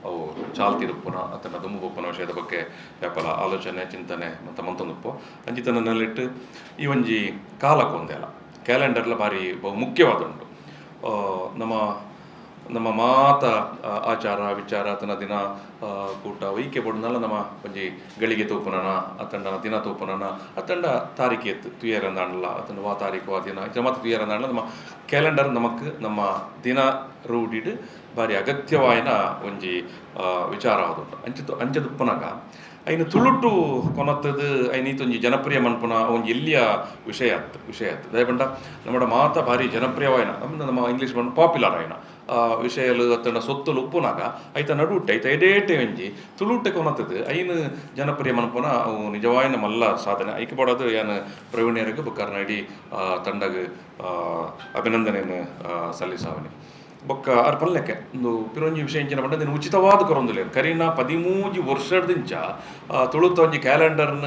ಅವು ಚಾಲ್ತಿರುಪ್ಪುನ, ಅತ್ತಂಡ ದುಂಬುಪ್ಪನ ವಿಷಯದ ಬಗ್ಗೆ ವ್ಯಾಪಾರ ಆಲೋಚನೆ, ಚಿಂತನೆ ಮತ್ತು ಮಂತೊಂದುಪ್ಪು. ಅಂಜಿತನಲ್ಲಿಟ್ಟು ಈ ಒಂಜಿ ಕಾಲಕ್ಕೊಂದೆಲ್ಲ ಕ್ಯಾಲೆಂಡರ್ಲ ಬಾರಿ ಬಹು ಮುಖ್ಯವಾದುಂಟು. ನಮ್ಮ ನಮ್ಮ ಮಾತ ಆಚಾರ, ವಿಚಾರ ತನ್ನ ದಿನ ಕೂಟ ವೈಕೆ ಬಡ್ನಲ್ಲ ನಮ್ಮ ಒಂಜಿ ಗಳಿಗೆ ತೂಪುನನ ಅತಂಡ ದಿನ ತೂಪುನನ ಅತ್ತಂಡ ಎತ್ತು ತುಯರಂದಾಂಡಲ ಅತ್ತಂಡ ವಾ ತಾರೀಕು ಆ ದಿನ ಮತ್ತು ತುಯರಂದಾಂಡಲ ನಮ್ಮ ಕ್ಯಾಲೆಂಡರ್ ನಮಕ್, ನಮ್ಮ ದಿನ ರೂಢಿಡ್ ಬಾರಿ ಅಗತ್ಯವಾಯಿನ ಒಂಜಿ ವಿಚಾರ ವಿಚಾರ ಅಂಚೆ ಅಂಚೆ ಅಂಚದುಪ್ಪನಾಗ ಐನು ತುಳುಟು ಕೊನತ್ತದು ಐನೀತೊಂಜಿ ಜನಪ್ರಿಯ ಮನ್ಪುನ ಒಂಜಿ ಎಲ್ಲಿಯ ವಿಷಯ ಆತ್ ವಿಷಯ ಆತ್. ದಯಪಂಡ ನಮ್ಮ ಮಾತ ಭಾರಿ ಜನಪ್ರಿಯವಾಯಿನ ನಮ್ಮ ಇಂಗ್ಲೀಷ್ ಮನ್ ಪಾಪ್ಯುಲರ್ ಆಯ್ನ ಆ, ವಿಷಯಲು ಅತ್ತಂಡ ಸೊತ್ತಲು ಉಪ್ಪುನಾಗ ಐತ ನಡುಟೆ, ಐತ ಎಡೇಟೆ ಒಂಜಿ ತುಳುಟೆ ಕೊನತ್ತದು. ಐನು ಜನಪ್ರಿಯ ಮನ್ಪುನ ಅವು ನಿಜವಾಯಿನ ಮಲ್ಲ ಸಾಧನೆ. ಐಕೆ ಪಡೋದು ಏನು ಪ್ರವೀಣ್ಯರಿಗೆ ಬುಕ್ಕಾರ್ನ ಇಡೀ ತಂಡಗ ಅಭಿನಂದನೆಯನ್ನು ಸಲ್ಲಿಸಾವನಿ. ಬೊಕ್ಕ ಅರ್ ಪಲ್ಲೆಕ್ಕೆ ಒಂದು ಪಿರೊಂಜಿ ವಿಷಯ ಇಂಚಿನ ಪಂಡ ದಿನ ಉಚಿತವಾದ ಕೊರೊಂದುಲೆ. ಕರೀನ ಪದಿಮೂಜಿ ವರ್ಷದಿಂಚ ತುಳುತ್ತ ತುಳುತ ಒಂಜಿ ಕ್ಯಾಲೆಂಡರ್ನ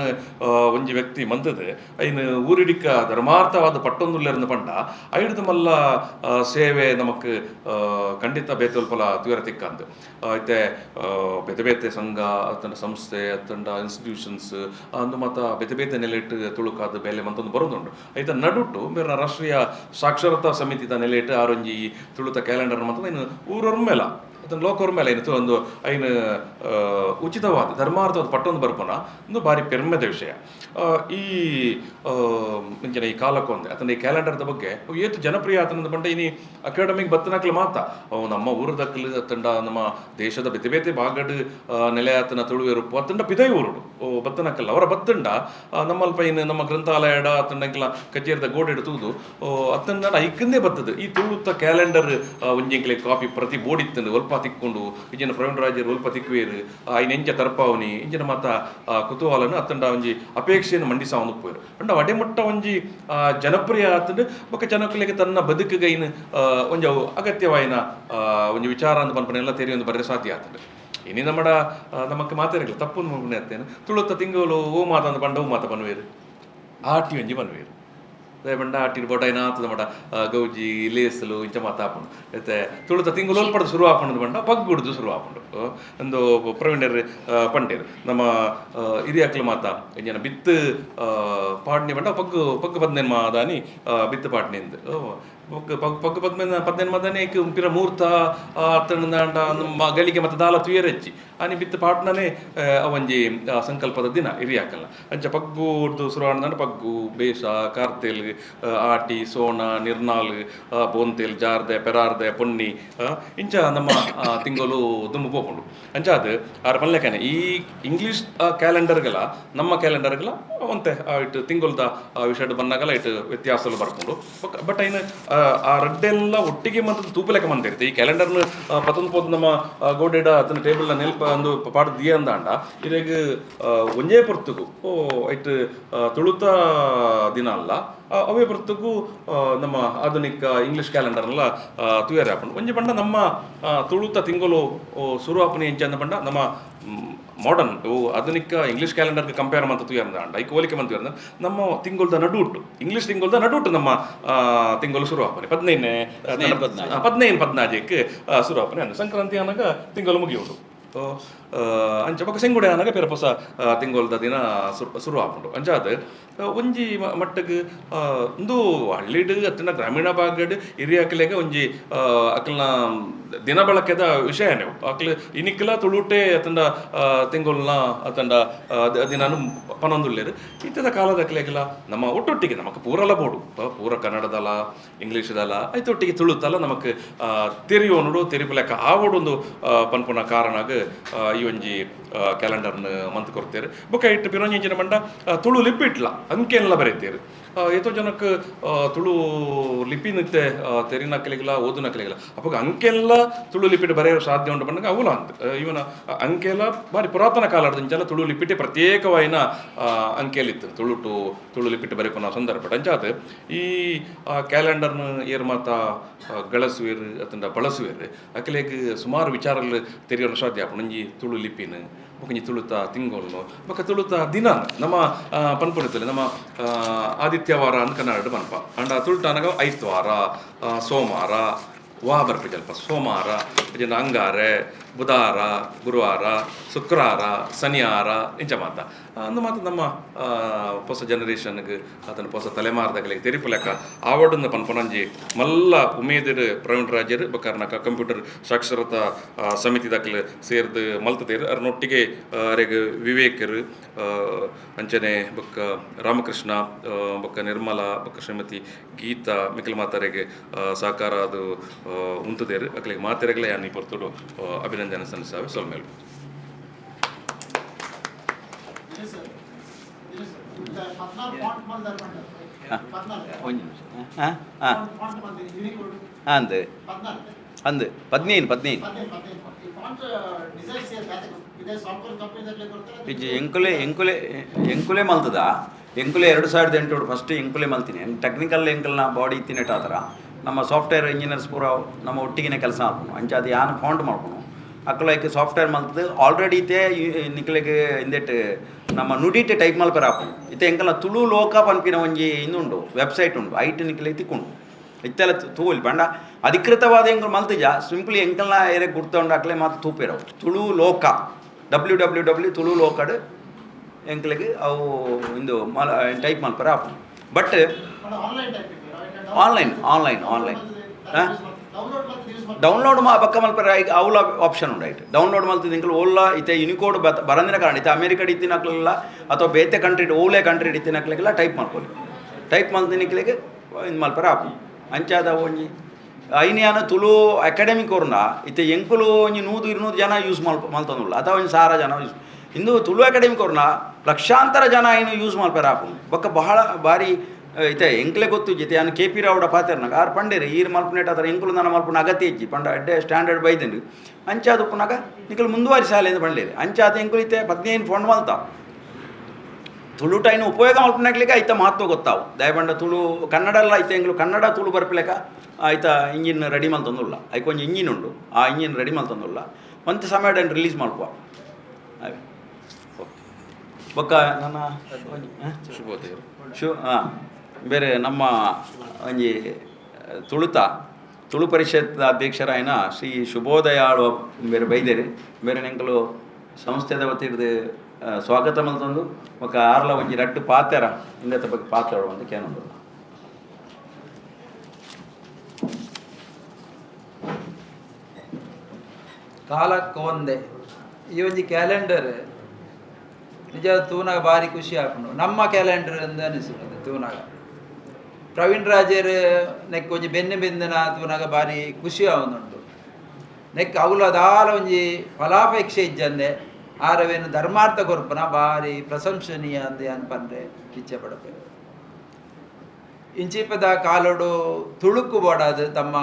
ಒಂಜಿ ವ್ಯಕ್ತಿ ಮಂತದೆ ಐನ್ ಊರಿಡಿಕ್ಕ ಧರ್ಮಾರ್ಥವಾದ ಪಟ್ಟೊಂದುಲ್ಲೆರ್ನ ಪಂಡ, ಐಡ್ದು ಮಲ್ಲ ಸೇವೆ ನಮಕ್ ಖಂಡಿತ ಬೇತೊಲ್ಪಲ ತೀವ್ರ ತಿಕ್ಕಂದು ಐತೆ ಬೇತೆ ಬೇತೆ ಸಂಘ, ಅತ್ತಂಡ ಸಂಸ್ಥೆ, ಅತ್ತಂಡ ಇನ್ಸ್ಟಿಟ್ಯೂಷನ್ಸ್, ಅಂದು ಮತ್ತ ಬೇತೆ ಬೇತೆ ನೆಲೆಟ್ ತುಳುಕಾದ ಬೇಲೆ ಮಂತೊಂದು ಬರೋದುಂಡು ಐತ ನಡುಟ್ಟು ಬೇರೆ ರಾಷ್ಟ್ರೀಯ ಸಾಕ್ಷರತಾ ಸಮಿತಿದ ನೆಲೆಟ್ ಆರೊಂಜಿ ತುಳುತ ಕ್ಯಾಲೆಂಡರ್ ಮಂತ ಇನ್ನು ಊರೊರ್ ಮೇಲ. ಅದನ್ನು ಲೋಕವ್ರ ಮೇಲೆ ಏನಿತ್ತು ಒಂದು, ಏನು ಉಚಿತವಾದ, ಧರ್ಮಾರ್ಥವಾದ ಪಟ್ಟೊಂದು ಬರ್ಪುನ ಒಂದು ಬಾರಿ ಪೆರ್ಮೆದ ವಿಷಯ. ಈ ಮುಂಚಿನ ಈ ಕಾಲಕ್ಕೊಂದೆ ಅಥವಾ ಈ ಕ್ಯಾಲೆಂಡರ್ದ ಬಗ್ಗೆ ಏತು ಜನಪ್ರಿಯ ಆತನ ಬಂಡೆ ಇನಿ ಅಕಾಡೆಮಿಕ್ ಬತ್ತನಕ್ಲು ಮಾತ. ಅವು ನಮ್ಮ ಊರದಕ್ಕಲು ತಂಡ, ನಮ್ಮ ದೇಶದ ಬೇತೆ ಬೇತೆ ಬಾಗಡ್ ನೆಲೆ ಆತನ ತುಳುವೆರುಪ್ಪು ಅತ್ತಂಡ ಪಿದೈ ಊರುಡು ಓ ಬತ್ತನಕ್ಕಲ್ಲ ಅವರ ಬತ್ತಂಡ ನಮ್ಮ ನಮ್ಮಲ್ಪ ಇನ್ನು ನಮ್ಮ ಗ್ರಂಥಾಲಯಡ ಅತ್ತಂಡಂಕ್ಲ ಕಚೇರಿದ ಗೋಡೆ ತೂದು. ಅತ್ತಂಡ ಐಕಂದೇ ಬತ್ತದು. ಈ ತುಳುತ್ತ ಕ್ಯಾಲೆಂಡರ್ ಒಂಜಿಂಕ್ಲೆ ಕಾಪಿ ಪ್ರತಿ ಬೋಡಿತ್ತಂದು ಒಲ್ಪ ತಿಕ್ಕೊಂಡು ಇಂಜಿನ ಪ್ರವೀಣ್ ರಾಜ್ಯ ಒಲ್ಪ ತಿಕ್ಕುವೇರು ಎಂಚ ತರ್ಪಾವನಿ, ಇಂಜಿನ ಮಾತ ಕುತೂಹಲನ ಅತ್ತಂಡ ಒಂಜಿ ಅಪೇಕ್ಷೆಯನ್ನು ಮಂಡಿಸ ಪೋಯರು. ಅಂಡ ಅಡೆಮಟ್ಟ ಒಂಜಿ ಜನಪ್ರಿಯ ಆತಂಡು, ಬೊಕ್ಕ ಜನಕುಲೆಗೆ ತನ್ನ ಬದುಕುಗೈನ್ ಒಂಜಿ ಅವು ಅಗತ್ಯವಾಯಿನ ಒಂಜಿ ವಿಚಾರ ಅಂತ ಪನ್ಪನ ಎಲ್ಲ ತೆರಿ ಒಂದು ಬರೆದ ಸಾಧ್ಯ ಆತಂಡು. ಇನಿ ನಮ್ಮಡ ನಮಗೆ ನಮಕ್ ಮಾತಾಡಿಲ್ಲ ತಪ್ಪು ಅತ್ತೇನು ತುಳುತ್ತ ತಿಂಗಳು ಓ ಮಾತ ಅಂದ ಪಂಡ, ಓ ಮಾತ ಬನ್ವೇರು. ಆಟಿ ಒಂಜಿ ಪನ್ವೇರು ದಯಪಂಡ ಆಟಿರ್ ಬೊಡೈನ ಆತದ ಮಡ ಗೌಜಿ ಲೇಸಲು ಇಂಚ ಮಾತ ಆಪುಂಡು ಮತ್ತೆ ತುಳುತ ತಿಂಗಳು ಪಡೆದ ಶುರು ಬಂಡ ಪಗ್ಗುಡ್ದು ಶುರು ಆಪುಂಡು ಒಂದು ಪ್ರವೀಣರ್ ಪಂಡೇರು. ನಮ್ಮ ಹಿರಿಯಕ್ಲು ಮಾತ ಇಂಜನ ಬಿತ್ತು ಪಾಡ್ನಿ ಬಂಡ ಪಗ್ಗು ಪಗ್ ಪದ್ನೇನ್ ಮಾದಾನಿ ಬಿತ್ತು ಪಾಡ್ನೆಂದು ಪಗ್ ಪಗ್ ಪದ್ನೇನ್ ಮಾದಾನಿ ಏಕ್ ಪಿರ ಮೂರ್ತ ನಮ್ಮ ಗಳಿಗೆ ಮತ್ತೆ ದಾಲ ತುಯರೆಚ್ಚಿ. ಆನಿ ಬಿತ್ತ ಪಾಟ್ನನೆ ಅವಂಜಿ ಸಂಕಲ್ಪದ ದಿನ ಇರಿಯಾಕಲ್ಲ ಅಂಚ ಪಗ್ಗೂಡ್ದು ಸುರಾಣದಂಡ ಪಗ್ಗು, ಬೇಷ, ಕಾರ್ತೆಲ್ ಆಟಿ, ಸೋಣ, ನಿರ್ನಾಲ್ ಬೋಂತೆಲ್, ಜಾರ್ದೆ, ಪೆರಾರ್ದೆ, ಪೊನ್ನಿ ಇಂಚ ನಮ್ಮ ತಿಂಗಳು ದುಂಬು ಪೋಪುಂಡು. ಅಂಚ ಅದು, ಆರ ಪಲ್ಲೆಕನೆ, ಈ ಇಂಗ್ಲೀಷ್ ಕ್ಯಾಲೆಂಡರ್ಗಳ ನಮ್ಮ ಕ್ಯಾಲೆಂಡರ್ಗಳ ಒಂತೆ ಇಟ್ಟು ತಿಂಗಳದ ವಿಷಯ ಬಂದಾಗಲ ಇಟ್ಟು ವ್ಯತ್ಯಾಸಲು ಬರ್ಕೊಂಡು ಬಟ್ ಐನು ಆ ರಡ್ಡೆಲ್ಲ ಒಟ್ಟಿಗೆ ಮಂತ ತೂಪಲೆಕ್ಕ ಮಂತಿರುತ್ತೆ ಈ ಕ್ಯಾಲೆಂಡರ್ನ ಪತ್ತೊಂದು ಪೋದು ನಮ್ಮ ಗೋಡೆಡ ಅದನ್ನ ಟೇಬಲ್ನ ನೆಲ್ಪ ಒಂದು ಪಾಡು ದಿಯ ಅಂದಾಂಡ. ಇದಾಗ ಒಂಜೇ ಪೊರ್ತುಗು ಓ, ಐಟ್ ತುಳುತ ದಿನ ಅಲ್ಲ. ಅವೇ ಪೊರ್ತುಗು ನಮ್ಮ ಆಧುನಿಕ ಇಂಗ್ಲಿಷ್ ಕ್ಯಾಲೆಂಡರ್ನೆಲ್ಲ ತುಯಾರಿ ಹಾಕೊಂಡು ಒಂಜೆ ಪಂಡ ನಮ್ಮ ತುಳುತ ತಿಂಗಳು ಆಪುನಿ ಎಂಚ ಅಂದ ಪಂಡ ನಮ್ಮ ಮಾಡರ್ನ್ ಇವು ಆಧುನಿಕ ಇಂಗ್ಲೀಷ್ ಕ್ಯಾಲೆಂಡರ್ಗೆ ಕಂಪೇರ್ ಮಾಡ್ತು ತುಯರ್ದ ಈ ಹೋಲಿಕೆ ಮಂತ ಅಂದ್ರೆ ನಮ್ಮ ತಿಂಗಳದ ನಡುಟ್ಟು ಇಂಗ್ಲೀಷ್ ತಿಂಗಳದ ನಡುಟ್ಟು ನಮ್ಮ ತಿಂಗಳು ಶುರು ಆಪನೆ ಪದ್ನೈದನೇ ಪದ್ನಾಲ್ಕು. ಪದ್ನೈದು ಪದ್ನಾಲ್ಕಕ್ಕೆ ಶುರು ಆಪನೆ ಅಂದ ಸಂಕ್ರಾಂತಿ ಅನ್ನಾಗ ತಿಂಗಳು ಮುಗಿಯೋದು ಅಂಚ ಬೊಕ ಸೆಂಗುಡೆ ಅನ್ನಾಗ ಪೇರ ತಿಂಗೊಳ್ದ ದಿನ ಶುರು ಆಪುಂಡು ಅಂಚಾದ ಒಂಜಿ ಮಟ್ಟಗ್ ಉಂದು ಹಳ್ಳಿಡ್, ಅತ್ತಿನ ಗ್ರಾಮೀಣ ಭಾಗಡ್ ಹಿರಿಯಕಲೆಗೆ ಒಂಜಿ ಅಕ್ಲ್ನ ದಿನ ಬಳಕೆದ ವಿಷಯನೇ ಅಕ್ಲು ಇನಿಕ್ಲ, ತುಳುಟೆ ಅತ್ತಂಡ ತಿಂಗೊಲ್ನ ದ- ದಿನಾನು ಪನೊಂದುಲ್ಲೇರು. ಇತ್ತದ ಕಾಲದಕ್ಲೆಗೆಲ್ಲ ನಮ್ಮ ಒಟ್ಟೊಟ್ಟಿಗೆ ನಮಕ್ ಪೂರಲ ಬೋಡು ಪೂರ ಕನ್ನಡದಲ್ಲ ಇಂಗ್ಲೀಷ್ದಲ್ಲ ಐತೊಟ್ಟಿಗೆ ತುಳುತ್ತಲ್ಲ ನಮಕ್ ತೆರಿಯೋನುಡು ತೆರಿಪುಲೆಕ್ಕ ಆವಡೊಂದು ಪನ್ಪುನ ಕಾರಣಾಗ ಈ ಒಂಜಿ ಕ್ಯಾಲೆಂಡರ್ನ ಮಂತ್ ಕೊಡ್ತೇರು ಬೊಕ ಇಟ್ಟು ಪಿರೊಂಜಿನ ಮಂಡ ತುಳು ತುಳು ಅಂಕೆ ಅಂಕೆಲ್ಲ ಬರೀತೇರು ಎಷ್ಟೋ ಜನಕ್ಕೆ ತುಳು ಲಿಪಿ ನಿತ್ತೆ ಓದಿನ ಕಲಿಗಲ ಅಪ್ಪ ಅಂಕೆಲ್ಲ ತುಳು ಲಿಪಿಟ್ ಬರೆಯೋ ಸಾಧ್ಯ ಉಂಟು ಬಂದಾಗ ಅವಲ ಅಂತ. ಇವನ ಅಂಕೆಲ್ಲ ಭಾರಿ ಪುರಾತನ ಕಾಲದಿಂಚಲ ತುಳು ಲಿಪಿಟೆ ಪ್ರತ್ಯೇಕವಾಯಿನ ಅಂಕೆಯಲ್ಲಿತ್ತು. ತುಳುಟು ತುಳು ಲಿಪಿಟ್ ಬರೆಪನ ಸಂದರ್ಭ ಅಂಚಾತ್, ಈ ಕ್ಯಾಲೆಂಡರ್ನ ಏರ್ ಮಾತ ಗಳಸುವೇರು, ಅತಂಡ ಬಳಸುವೇರು, ಅಕಲೇಗೆ ಸುಮಾರು ವಿಚಾರಗಳು ತೆರೆಯಲು ಸಾಧ್ಯ. ಒಂಜಿ ತುಳು ಲಿಪಿನ ಒಂಜಿ ತುಳುತ ತಿಂಗೊಳ್ನು ಬೊಕ ತುಳುತ ದಿನ ನಮ್ಮ ಆ, ಪನ್ಪುಣಿತಲೆ ನಮ್ಮ ಆದಿತ್ಯವಾರ ಅಂತ ಕನ್ನಡ ಪನ್ಪ. ಅಂಡ ತುಳುಟ ಅನಗ ಐತ್ವಾರ ಸೋಮವಾರ ವಾ ಬರ್ಬೇಕು ಜಲ್ಪ ಸೋಮವಾರ ಇಜಿಂದ ಅಂಗಾರೆ ಬುಧವಾರ ಗುರುವಾರ ಶುಕ್ರವಾರ ಶನಿವಾರ, ಇಂಚ ಮಾತ. ಅಂದು ಮಾತ ನಮ್ಮ ಹೊಸ ಜನರೇಷನ್ಗೆ ಅದನ್ನು ಹೊಸ ತಲೆಮಾರದಾಗಲಿಗೆ ತೆರಿಪು ಲೆಕ್ಕ ಆವಡನ್ನ ಪನ್ಪನಂಜಿ ಮಲ್ಲ ಉಮೇದರ್ ಪ್ರವೀಣ್ ರಾಜರು ಬಕಾರ್ನಕ ಕಂಪ್ಯೂಟರ್ ಸಾಕ್ಷರತಾ ಸಮಿತಿ ದಾಖಲೆ ಸೇರ್ದು ಮಲ್ತದೇರು. ಅರ್ನೊಟ್ಟಿಗೆ ಅರೆಗ್ ವಿವೇಕರು ಅಂಚನೆ ಬೊಕ್ಕ ರಾಮಕೃಷ್ಣ ಬೊಕ್ಕ ನಿರ್ಮಲಾ, ಬೊಕ್ಕ ಶ್ರೀಮತಿ ಗೀತಾ ಮಿಕಲ್ ಮಾತಾರೆಗೆ ಸಹಕಾರ ಅದು ಆ, ಉಂತದೇರು ಅಕ್ಲಿಗೆ ಮಾತೆರೆಗ್ಲೆ ಯಾನಿ ಪೊರ್ತುಡು ಅಭಿನಂದನೆ ಸಲ್ಲಿಸಾವೆ ಸೊಲ್ಮೇಲು. ಒಂಜಿ ನಿಮಿಷ ಹಾಂ. ಹಾಂ ಅಂದು. ಅಂದು. ಪದ್ನೈದು ಪದ್ನೈದು ಇಜ್ಜಿ ಎಂಕುಲೆ ಎಂಕುಲೆ ಎಂಕುಲೆ ಮಲ್ತದ? ಎಂಕುಲೆ ಎರಡು ಸಾವಿರದ ಎಂಟು ಫಸ್ಟ್ ಎಂಕುಲೆ ಮಲ್ತೀನಿ. ಟೆಕ್ನಿಕಲ್ ಎಂಕಲ್ನ ಬಾಡಿ ಥರ ನಮ್ಮ ಸಾಫ್ಟ್ವೇರ್ ಇಂಜಿನಿಯರ್ಸ್ ಪೂರ ನಮ್ಮ ಒಟ್ಟಿಗೆನೆ ಕೆಲಸ ಮಾಡ್ಕೊಂಡು ಅಂಚ ಅದು ಯಾನು ಫೌಂಡ್ ಮಾಡ್ಕೊಂಡು ಅಕ್ಕಲೈಕ್ ಸಾಫ್ಟ್ವೇರ್ ಮಲ್ತದು. ಆಲ್ರೆಡಿ ಇತ್ತೆ ನಿಕ್ಲೆಗ್ ಇಂದೆಟ್ ನಮ್ಮ ನುಡಿಟ್ ಟೈಪ್ ಮಲ್ಪರ ಹಾಕೊಂಡು ಇತ್ತೆ ಎಂಕಲ್ನ ತುಳು ಲೋಕ ಪನ್ಪಿನ ಒಂಜಿ ಇನ್ನುಂಡು ವೆಬ್ಸೈಟ್ ಉಂಡು. ಐಟ್ ನಿಕ್ಲೆ ತಿಕ್ಕೊಂಡು. ಇತ್ತೆಲ್ಲ ತೂವಲ್ಲಿ ಬಂಡ. ಅಧಿಕೃತವಾದ ಎಂಕಲ್ ಮಲ್ತಿಜ ಸಿಂಪ್ಲಿ ಎಂಕಲ್ನ ಏರೆ ಗುರ್ತೊಂಡು ಅಕ್ಲೆ ಮಾತು ತೂಪಿರವು ತುಳು ಲೋಕ. ಡಬ್ಲ್ಯೂ ಡಬ್ಲ್ಯೂ ಡಬ್ಲ್ಯೂ ತುಳು ಲೋಕಡ್ ಎಂಕ್ಲೆಗ್ ಅವು ಇಂದು ಮಲ ಟೈಪ್ ಮಲ್ಪರ app but online online online download ಮಾ ಪಕ್ಕ ಮಲ್ಪರ ಈಗ ಅವಲ ಆಪ್ಷನ್ ಐಟ್ ಡೌನ್ಲೋಡ್ ಎಂಕಲ್ ಓಲ್ಲ ಇತ್ತೆ ಯುನಿಕೋಡ್ ಬತ್ ಬರಂದಿನ ಕಾರಣ ಇತ್ತೆ ಅಮೇರಿಕಡ್ ಇತ್ತಿನಕ್ಲೆಲ್ಲ ಅಥವಾ ಬೇತೆ ಕಂಟ್ರಿ ಓಲೆ ಕಂಟ್ರಿ ಇತ್ತಿನಕ್ಲೆಲ್ಲ ಟೈಪ್ ಮಾಡ್ಕೊಳ್ಳಿ ಟೈಪ್ ಮಲ್ತಿನಿಕ್ಲೆಗೆ ಇದು ಮಲ್ಪರ ಆಪು ಅಂಚಾದ ಒಂಜಿ ಐನಿಯಾನ ತುಳು ಅಕಾಡೆಮಿಕ್ ಅವ್ರನ್ನ ಇತ್ತೆ ಎಂಕುಲು ಒಂಜಿ ನೂದು ಇರುನೂರು ಜನ ಯೂಸ್ ಮಲ್ಪ ಮಲ್ತಂದುಲ್ಲ ಅಥವಾ ಒಂಜಿ ಸಾರ ಜನ ಯೂಸ್ ಇಂದು ತುಳು ಅಕಾಡೆಮಿಕ್ ಅವ್ರನ್ನ ಲಕ್ಷಾಂತರ ಜನ ಏನು ಯೂಸ್ ಮಲ್ಪರ ಆಪು ಬೊಕ್ಕ ಬಹಳ ಬಾರಿ ಇತ್ತೆ ಎಂಕ್ಲೆ ಗೊತ್ತು ಜೊತೆ ಕೆಪಿ ಕೆ ಪಿ ರಾವುಡ ಪಾತೆರ್ನಾಗ ಆರು ಪಂಡೇರಿ ಈರು ಮಲ್ಪನೇಟ್ ಅದರ ಎಂಕುಲು ನನ್ನ ಮಲ್ಪುನ ಅಗತ್ಯ ಇಜ್ಜಿ ಪಂಡ ಅಡ್ಡೆ ಸ್ಟ್ಯಾಂಡರ್ಡ್ ಬೈದೆಂಡು ಅಂಚಾದು ಉಪ್ಪುನಾಗ ನಿಕಲ್ ಮುಂದುವರಿ ಶಾಲೆಯಿಂದ ಬಂಡೇರಿ ಅಂಚಾದ ಎಂಕುಲು ಇತ್ತೆ ಪದ್ನೇನು ಫೋನ್ ಮಲ್ತ ತುಳು ಟೈನ್ ಉಪಯೋಗ ಮಲ್ಪನಾಗ್ಲಿಕ್ಕೆ ಐತ ಮಹತ್ವ ಗೊತ್ತಾವು. ದಯಬಂಡ ತುಳು ಕನ್ನಡ ಎಲ್ಲ ಐತೆ ಎಂಗ್ಲು ಕನ್ನಡ ತುಳು ಬರ್ಪಿಲೆಕ ಆಯ್ತ ಇಂಜಿನ್ ರೆಡಿ ಮಲ್ತಂದುಲ್ಲ. ಐಕೊಂಜಿ ಇಂಜಿನ್ ಉಂಡು ಆ ಇಂಜಿನ್ ರೆಡಿ ಮಲ್ತಂದುಲ್ಲ. ಒಂದು ಸಮಯ ರಿಲೀಸ್ ಮಲ್ಪುವ. ಬಕ್ಕ ಬೊಕ್ಕ ನನ್ನ ಶುಭೋದಯ. ಶು ಹಾಂ. ಬೇರೆ ನಮ್ಮ ಒಂಜಿ ತುಳುತ, ತುಳು ಪರಿಷತ್ ಅಧ್ಯಕ್ಷರಾಯಿನ ಶ್ರೀ ಶುಭೋದಯಾಳು ಬೇರೆ ಬೈದೇರಿ, ಬೇರೆ ನೆಂಕಲು ಸಂಸ್ಥೆದ ವತಿರ್ದು ಸ್ವಾಗತ ಮಲ್ತಂದು ಒಕ್ಕ ಆರ್ಲ ಒಂಜಿ ರಟ್ಟು ಪಾತೆರ ಇಂದತ ಬಗ್ಗೆ ಪಾತ್ರ ಒಂದು ಕಾಲ ಕೊಂದೆ ಈ ಒಂಜಿ ಕ್ಯಾಲೆಂಡರ್ ನಿಜ ತೂನಾಗ ಭಾರಿ ಖುಷಿ ಆಪುಂಡು ನಮ್ಮ ಕ್ಯಾಲೆಂಡರ್ ಅಂದ ಅನಿಸ್ತದೆ ತೂನಾಗ. ಪ್ರವೀಣ್ ರಾಜೇರ್ ನೆಕ್ ಒಂಜಿ ಬೆನ್ನೆ ಬೆಂದಿನ ತೂನಾಗ ಭಾರಿ ಖುಷಿ ಆವೊಂದುಂಡು ನೆಕ್ ಅವಲ ಅದಾಲ ಒಂಜಿ ಫಲಾಪೇಕ್ಷೆ ಇಜ್ಜಂದೆ, ಆರವೇನು ಧರ್ಮಾರ್ಥ ಕೊರ್ಪನ ಭಾರಿ ಪ್ರಶಂಸನೀಯ ಅಂದೆ ಅನ್ಪಂದ್ರೆ ಇಚ್ಛೆ ಪಡಬೇಕು ಇಂಚಿಪದ ಕಾಲೋಡು ತುಳುಕು ಬೋಡಾದು ತಮ್ಮ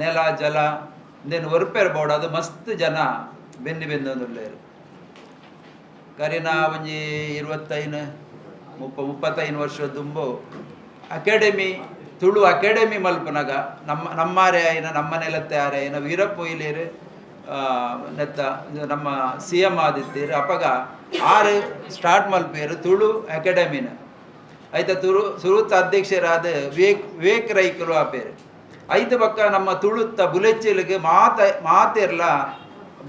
ನೆಲ, ಜಲ ಇಂದೇನು ಒರ್ಪೆರ್ ಮಸ್ತ್ ಜನ ಬೆನ್ನಿ ಬೆಂದೊಂದುಲ್ಲೇರು. ಕರಿನ ಒಂಜಿ ಇರುವತ್ತೈನು, ಮುಪ್ಪ, ಮುಪ್ಪತ್ತೈನು ವರ್ಷ ದುಂಬು ಅಕಾಡೆಮಿ ತುಳು ಅಕಾಡೆಮಿ ಮಲ್ಪನಗ ನಮ್ಮ ನಮ್ಮಾರೆ ಆಯ್ನ ನಮ್ಮ ನೆಲತ್ತೆ ಆರೆ ಏನ ವೀರಪ್ಪ ಇಲೇರು ಆ, ನೆತ್ತ ನಮ್ಮ ಸಿ ಎಂ ಆದಿತ್ತೀರು ಅಪಗ ಆರು ಸ್ಟಾರ್ಟ್ ಮಲ್ಪೇರು ತುಳು ಅಕಾಡೆಮಿನ. ಐತ ತುರು ಸುರುತ್ತ ಅಧ್ಯಕ್ಷರಾದ ವಿವೇಕ್ ವಿವೇಕ್ ರೈಕರು ಆಪೇರು. ಐದು ಪಕ್ಕ ನಮ್ಮ ತುಳುತ್ತ ಬುಲೆಚ್ಚಿಲಿಗೆ ಮಾತ ಮಾತೆರ್ಲ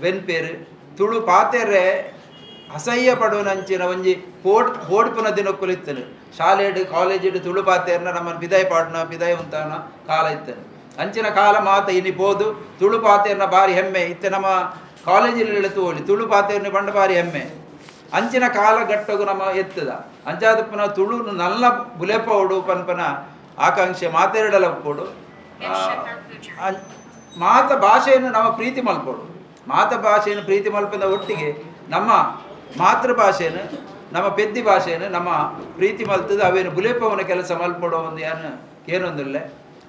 ಬೆನ್ಪೇರು. ತುಳು ಪಾತೆರೆ ಅಸಹ್ಯ ಪಡುವನಂಚಿನ ಒಂಜಿ ಪೋಡ್ ಪೋಡ್ಪುನ ದಿನಕ್ಕುಲು ಇತ್ತನು ಇಡು ಕಾಲೇಜ್ ತುಳು ಪಾತೆರ್ನ ನಮ್ಮನ್ನು ಪಿದಾಯ್ ಪಾಡ್ನ, ಪಿದಾಯ್ ಉಂತಾನ ಕಾಲ ಇತ್ತೆ. ಅಂಚಿನ ಕಾಲ ಮಾತ ಇನಿ ಬೋದು ತುಳು ಪಾತೆರ್ನ ಬಾರಿ ಹೆಮ್ಮೆ ಇತ್ತೆ ನಮ್ಮ ಕಾಲೇಜಲ್ಲಿ ಇಳಿತು ತುಳು ಪಾತೆರ್ನ ಬಂಡ ಬಾರಿ ಹೆಮ್ಮೆ. ಅಂಚಿನ ಕಾಲ ಗಟ್ಟಗು ನಮ್ಮ ಎತ್ತದ. ಅಂಚಾದಪ್ಪನ ತುಳು ನಲ್ಲ ಬುಲೆಪೌಡು ಪನ್ಪನ ಆಕಾಂಕ್ಷೆ ಮಾತೆರಡಲ ಕೊಡು ಮಾತ ಭಾಷೆಯನ್ನು ನಾವು ಪ್ರೀತಿ ಮಲ್ಪೋಡು. ಮಾತ ಭಾಷೆಯನ್ನು ಪ್ರೀತಿ ಮಲ್ಪದ ಒಟ್ಟಿಗೆ ನಮ್ಮ ಮಾತೃಭಾಷೆಯನ್ನು ನಮ್ಮ ಪೆದ್ದಿ ಭಾಷೆಯನ್ನು, ನಮ್ಮ ಪ್ರೀತಿ ಮಲ್ತದ ಅವೇನು ಬುಲೆಪವನ ಕೆಲಸ ಮಲ್ಪಡೋ ಒಂದು ಏನು ಏನೊಂದಿಲ್ಲ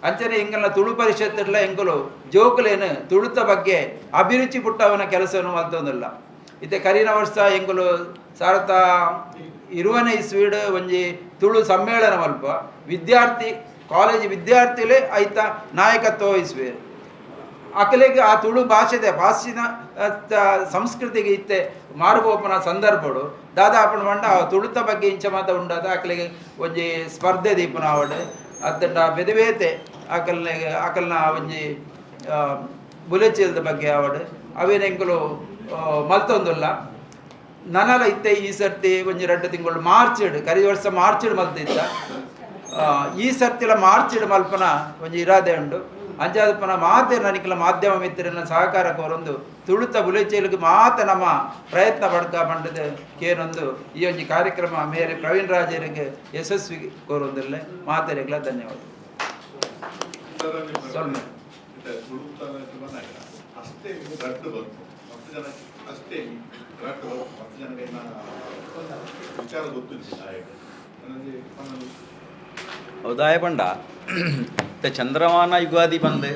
ಅಂಚನೆ ಹಿಂಗಲ್ಲ ತುಳು ಪರಿಷತ್ತಲ್ಲ ಹೆಂಗಲು, ಜೋಕುಲೇನು ತುಳುತ ಬಗ್ಗೆ ಅಭಿರುಚಿ ಪುಟ್ಟವನ ಕೆಲಸವನ್ನು ಮಲ್ತೊಂದಿಲ್ಲ. ಇತ್ತೆ ಕರೀನ ವರ್ಷ ಹೆಂಗಲು, ಸಾರತ ಇರುವನೆ ಸ್ವೀಡ್ ಒಂಜಿ ತುಳು ಸಮ್ಮೇಳನ ಮಲ್ಪ ವಿದ್ಯಾರ್ಥಿ, ಕಾಲೇಜ್ ವಿದ್ಯಾರ್ಥಿಲೇ ಐತ ನಾಯಕತ್ವ ವಹಿಸುವೇರು ಅಕಲೆಗೆ ಆ ತುಳು ಭಾಷೆದ ಭಾಷಿನ ಸಂಸ್ಕೃತಿಗೆ ಇತ್ತೆ ಮಾರುಬೋಪನ ಸಂದರ್ಭಡು ದಾದಾಪಣ ಮಂಡ ತುಳಿತ ಬಗ್ಗೆ ಇಂಚ ಮಾತ ಉಂಡಾದ ಆಕಲಿಗೆ ಒಂಜಿ ಸ್ಪರ್ಧೆ ದೀಪನ ಆವಡ್ ಅತ್ತಂಡ ಬೆದವೇತೆ ಆಕಲ್ನ ಆಕಲ್ನ ಒಂಜಿ ಬುಲೆಚೀಲದ ಬಗ್ಗೆ ಆವಡ್. ಅವೇನೆಂಕಲು ಮಲ್ತೊಂದುಲ್ಲ. ನನಲ ಇತ್ತೆ ಈ ಸರ್ತಿ ಒಂಜಿ ಎರಡು ತಿಂಗಳು ಮಾರ್ಚಿಡ್ ಕರಿ ವರ್ಷ ಮಾರ್ಚಿಡ್ ಮಲ್ತಿದ್ದ. ಈ ಸರ್ತಿಲ ಮಾರ್ಚಿಡ್ ಮಲ್ಪನ ಒಂಜಿ ಇರಾದೆ ಉಂಡು. ಅಂಚಾದಪ್ಪನ ಮಾತೆ ನನಗೆಲ್ಲ ಮಾಧ್ಯಮ ಮಿತ್ರರನ್ನ ಸಹಕಾರ ಕೋರೊಂದು ತುಳುತ ಬುಲೆಚೇಲಿಗೆ ಮಾತ ನಮ್ಮ ಪ್ರಯತ್ನ ಪಡ್ಕ ಬಂಡದ ಕೇನೊಂದು ಈ ಒಂಜಿ ಕಾರ್ಯಕ್ರಮ ಮೇರೆ ಪ್ರವೀಣ್ ರಾಜರಿಗೆ ಯಶಸ್ವಿ ಕೋರೊಂದಿಲ್ಲ ಮಾತೆರೆಗ್ಲ ಧನ್ಯವಾದ. ಅಷ್ಟೇ ಗೊತ್ತಿಲ್ಲ. ನನಗೆ ನನ್ನದು ಹೌದಾಯ ಪಂಡ ಇತ್ತೆ ಚಂದ್ರಮಾನ ಯುಗಾದಿ ಬಂದು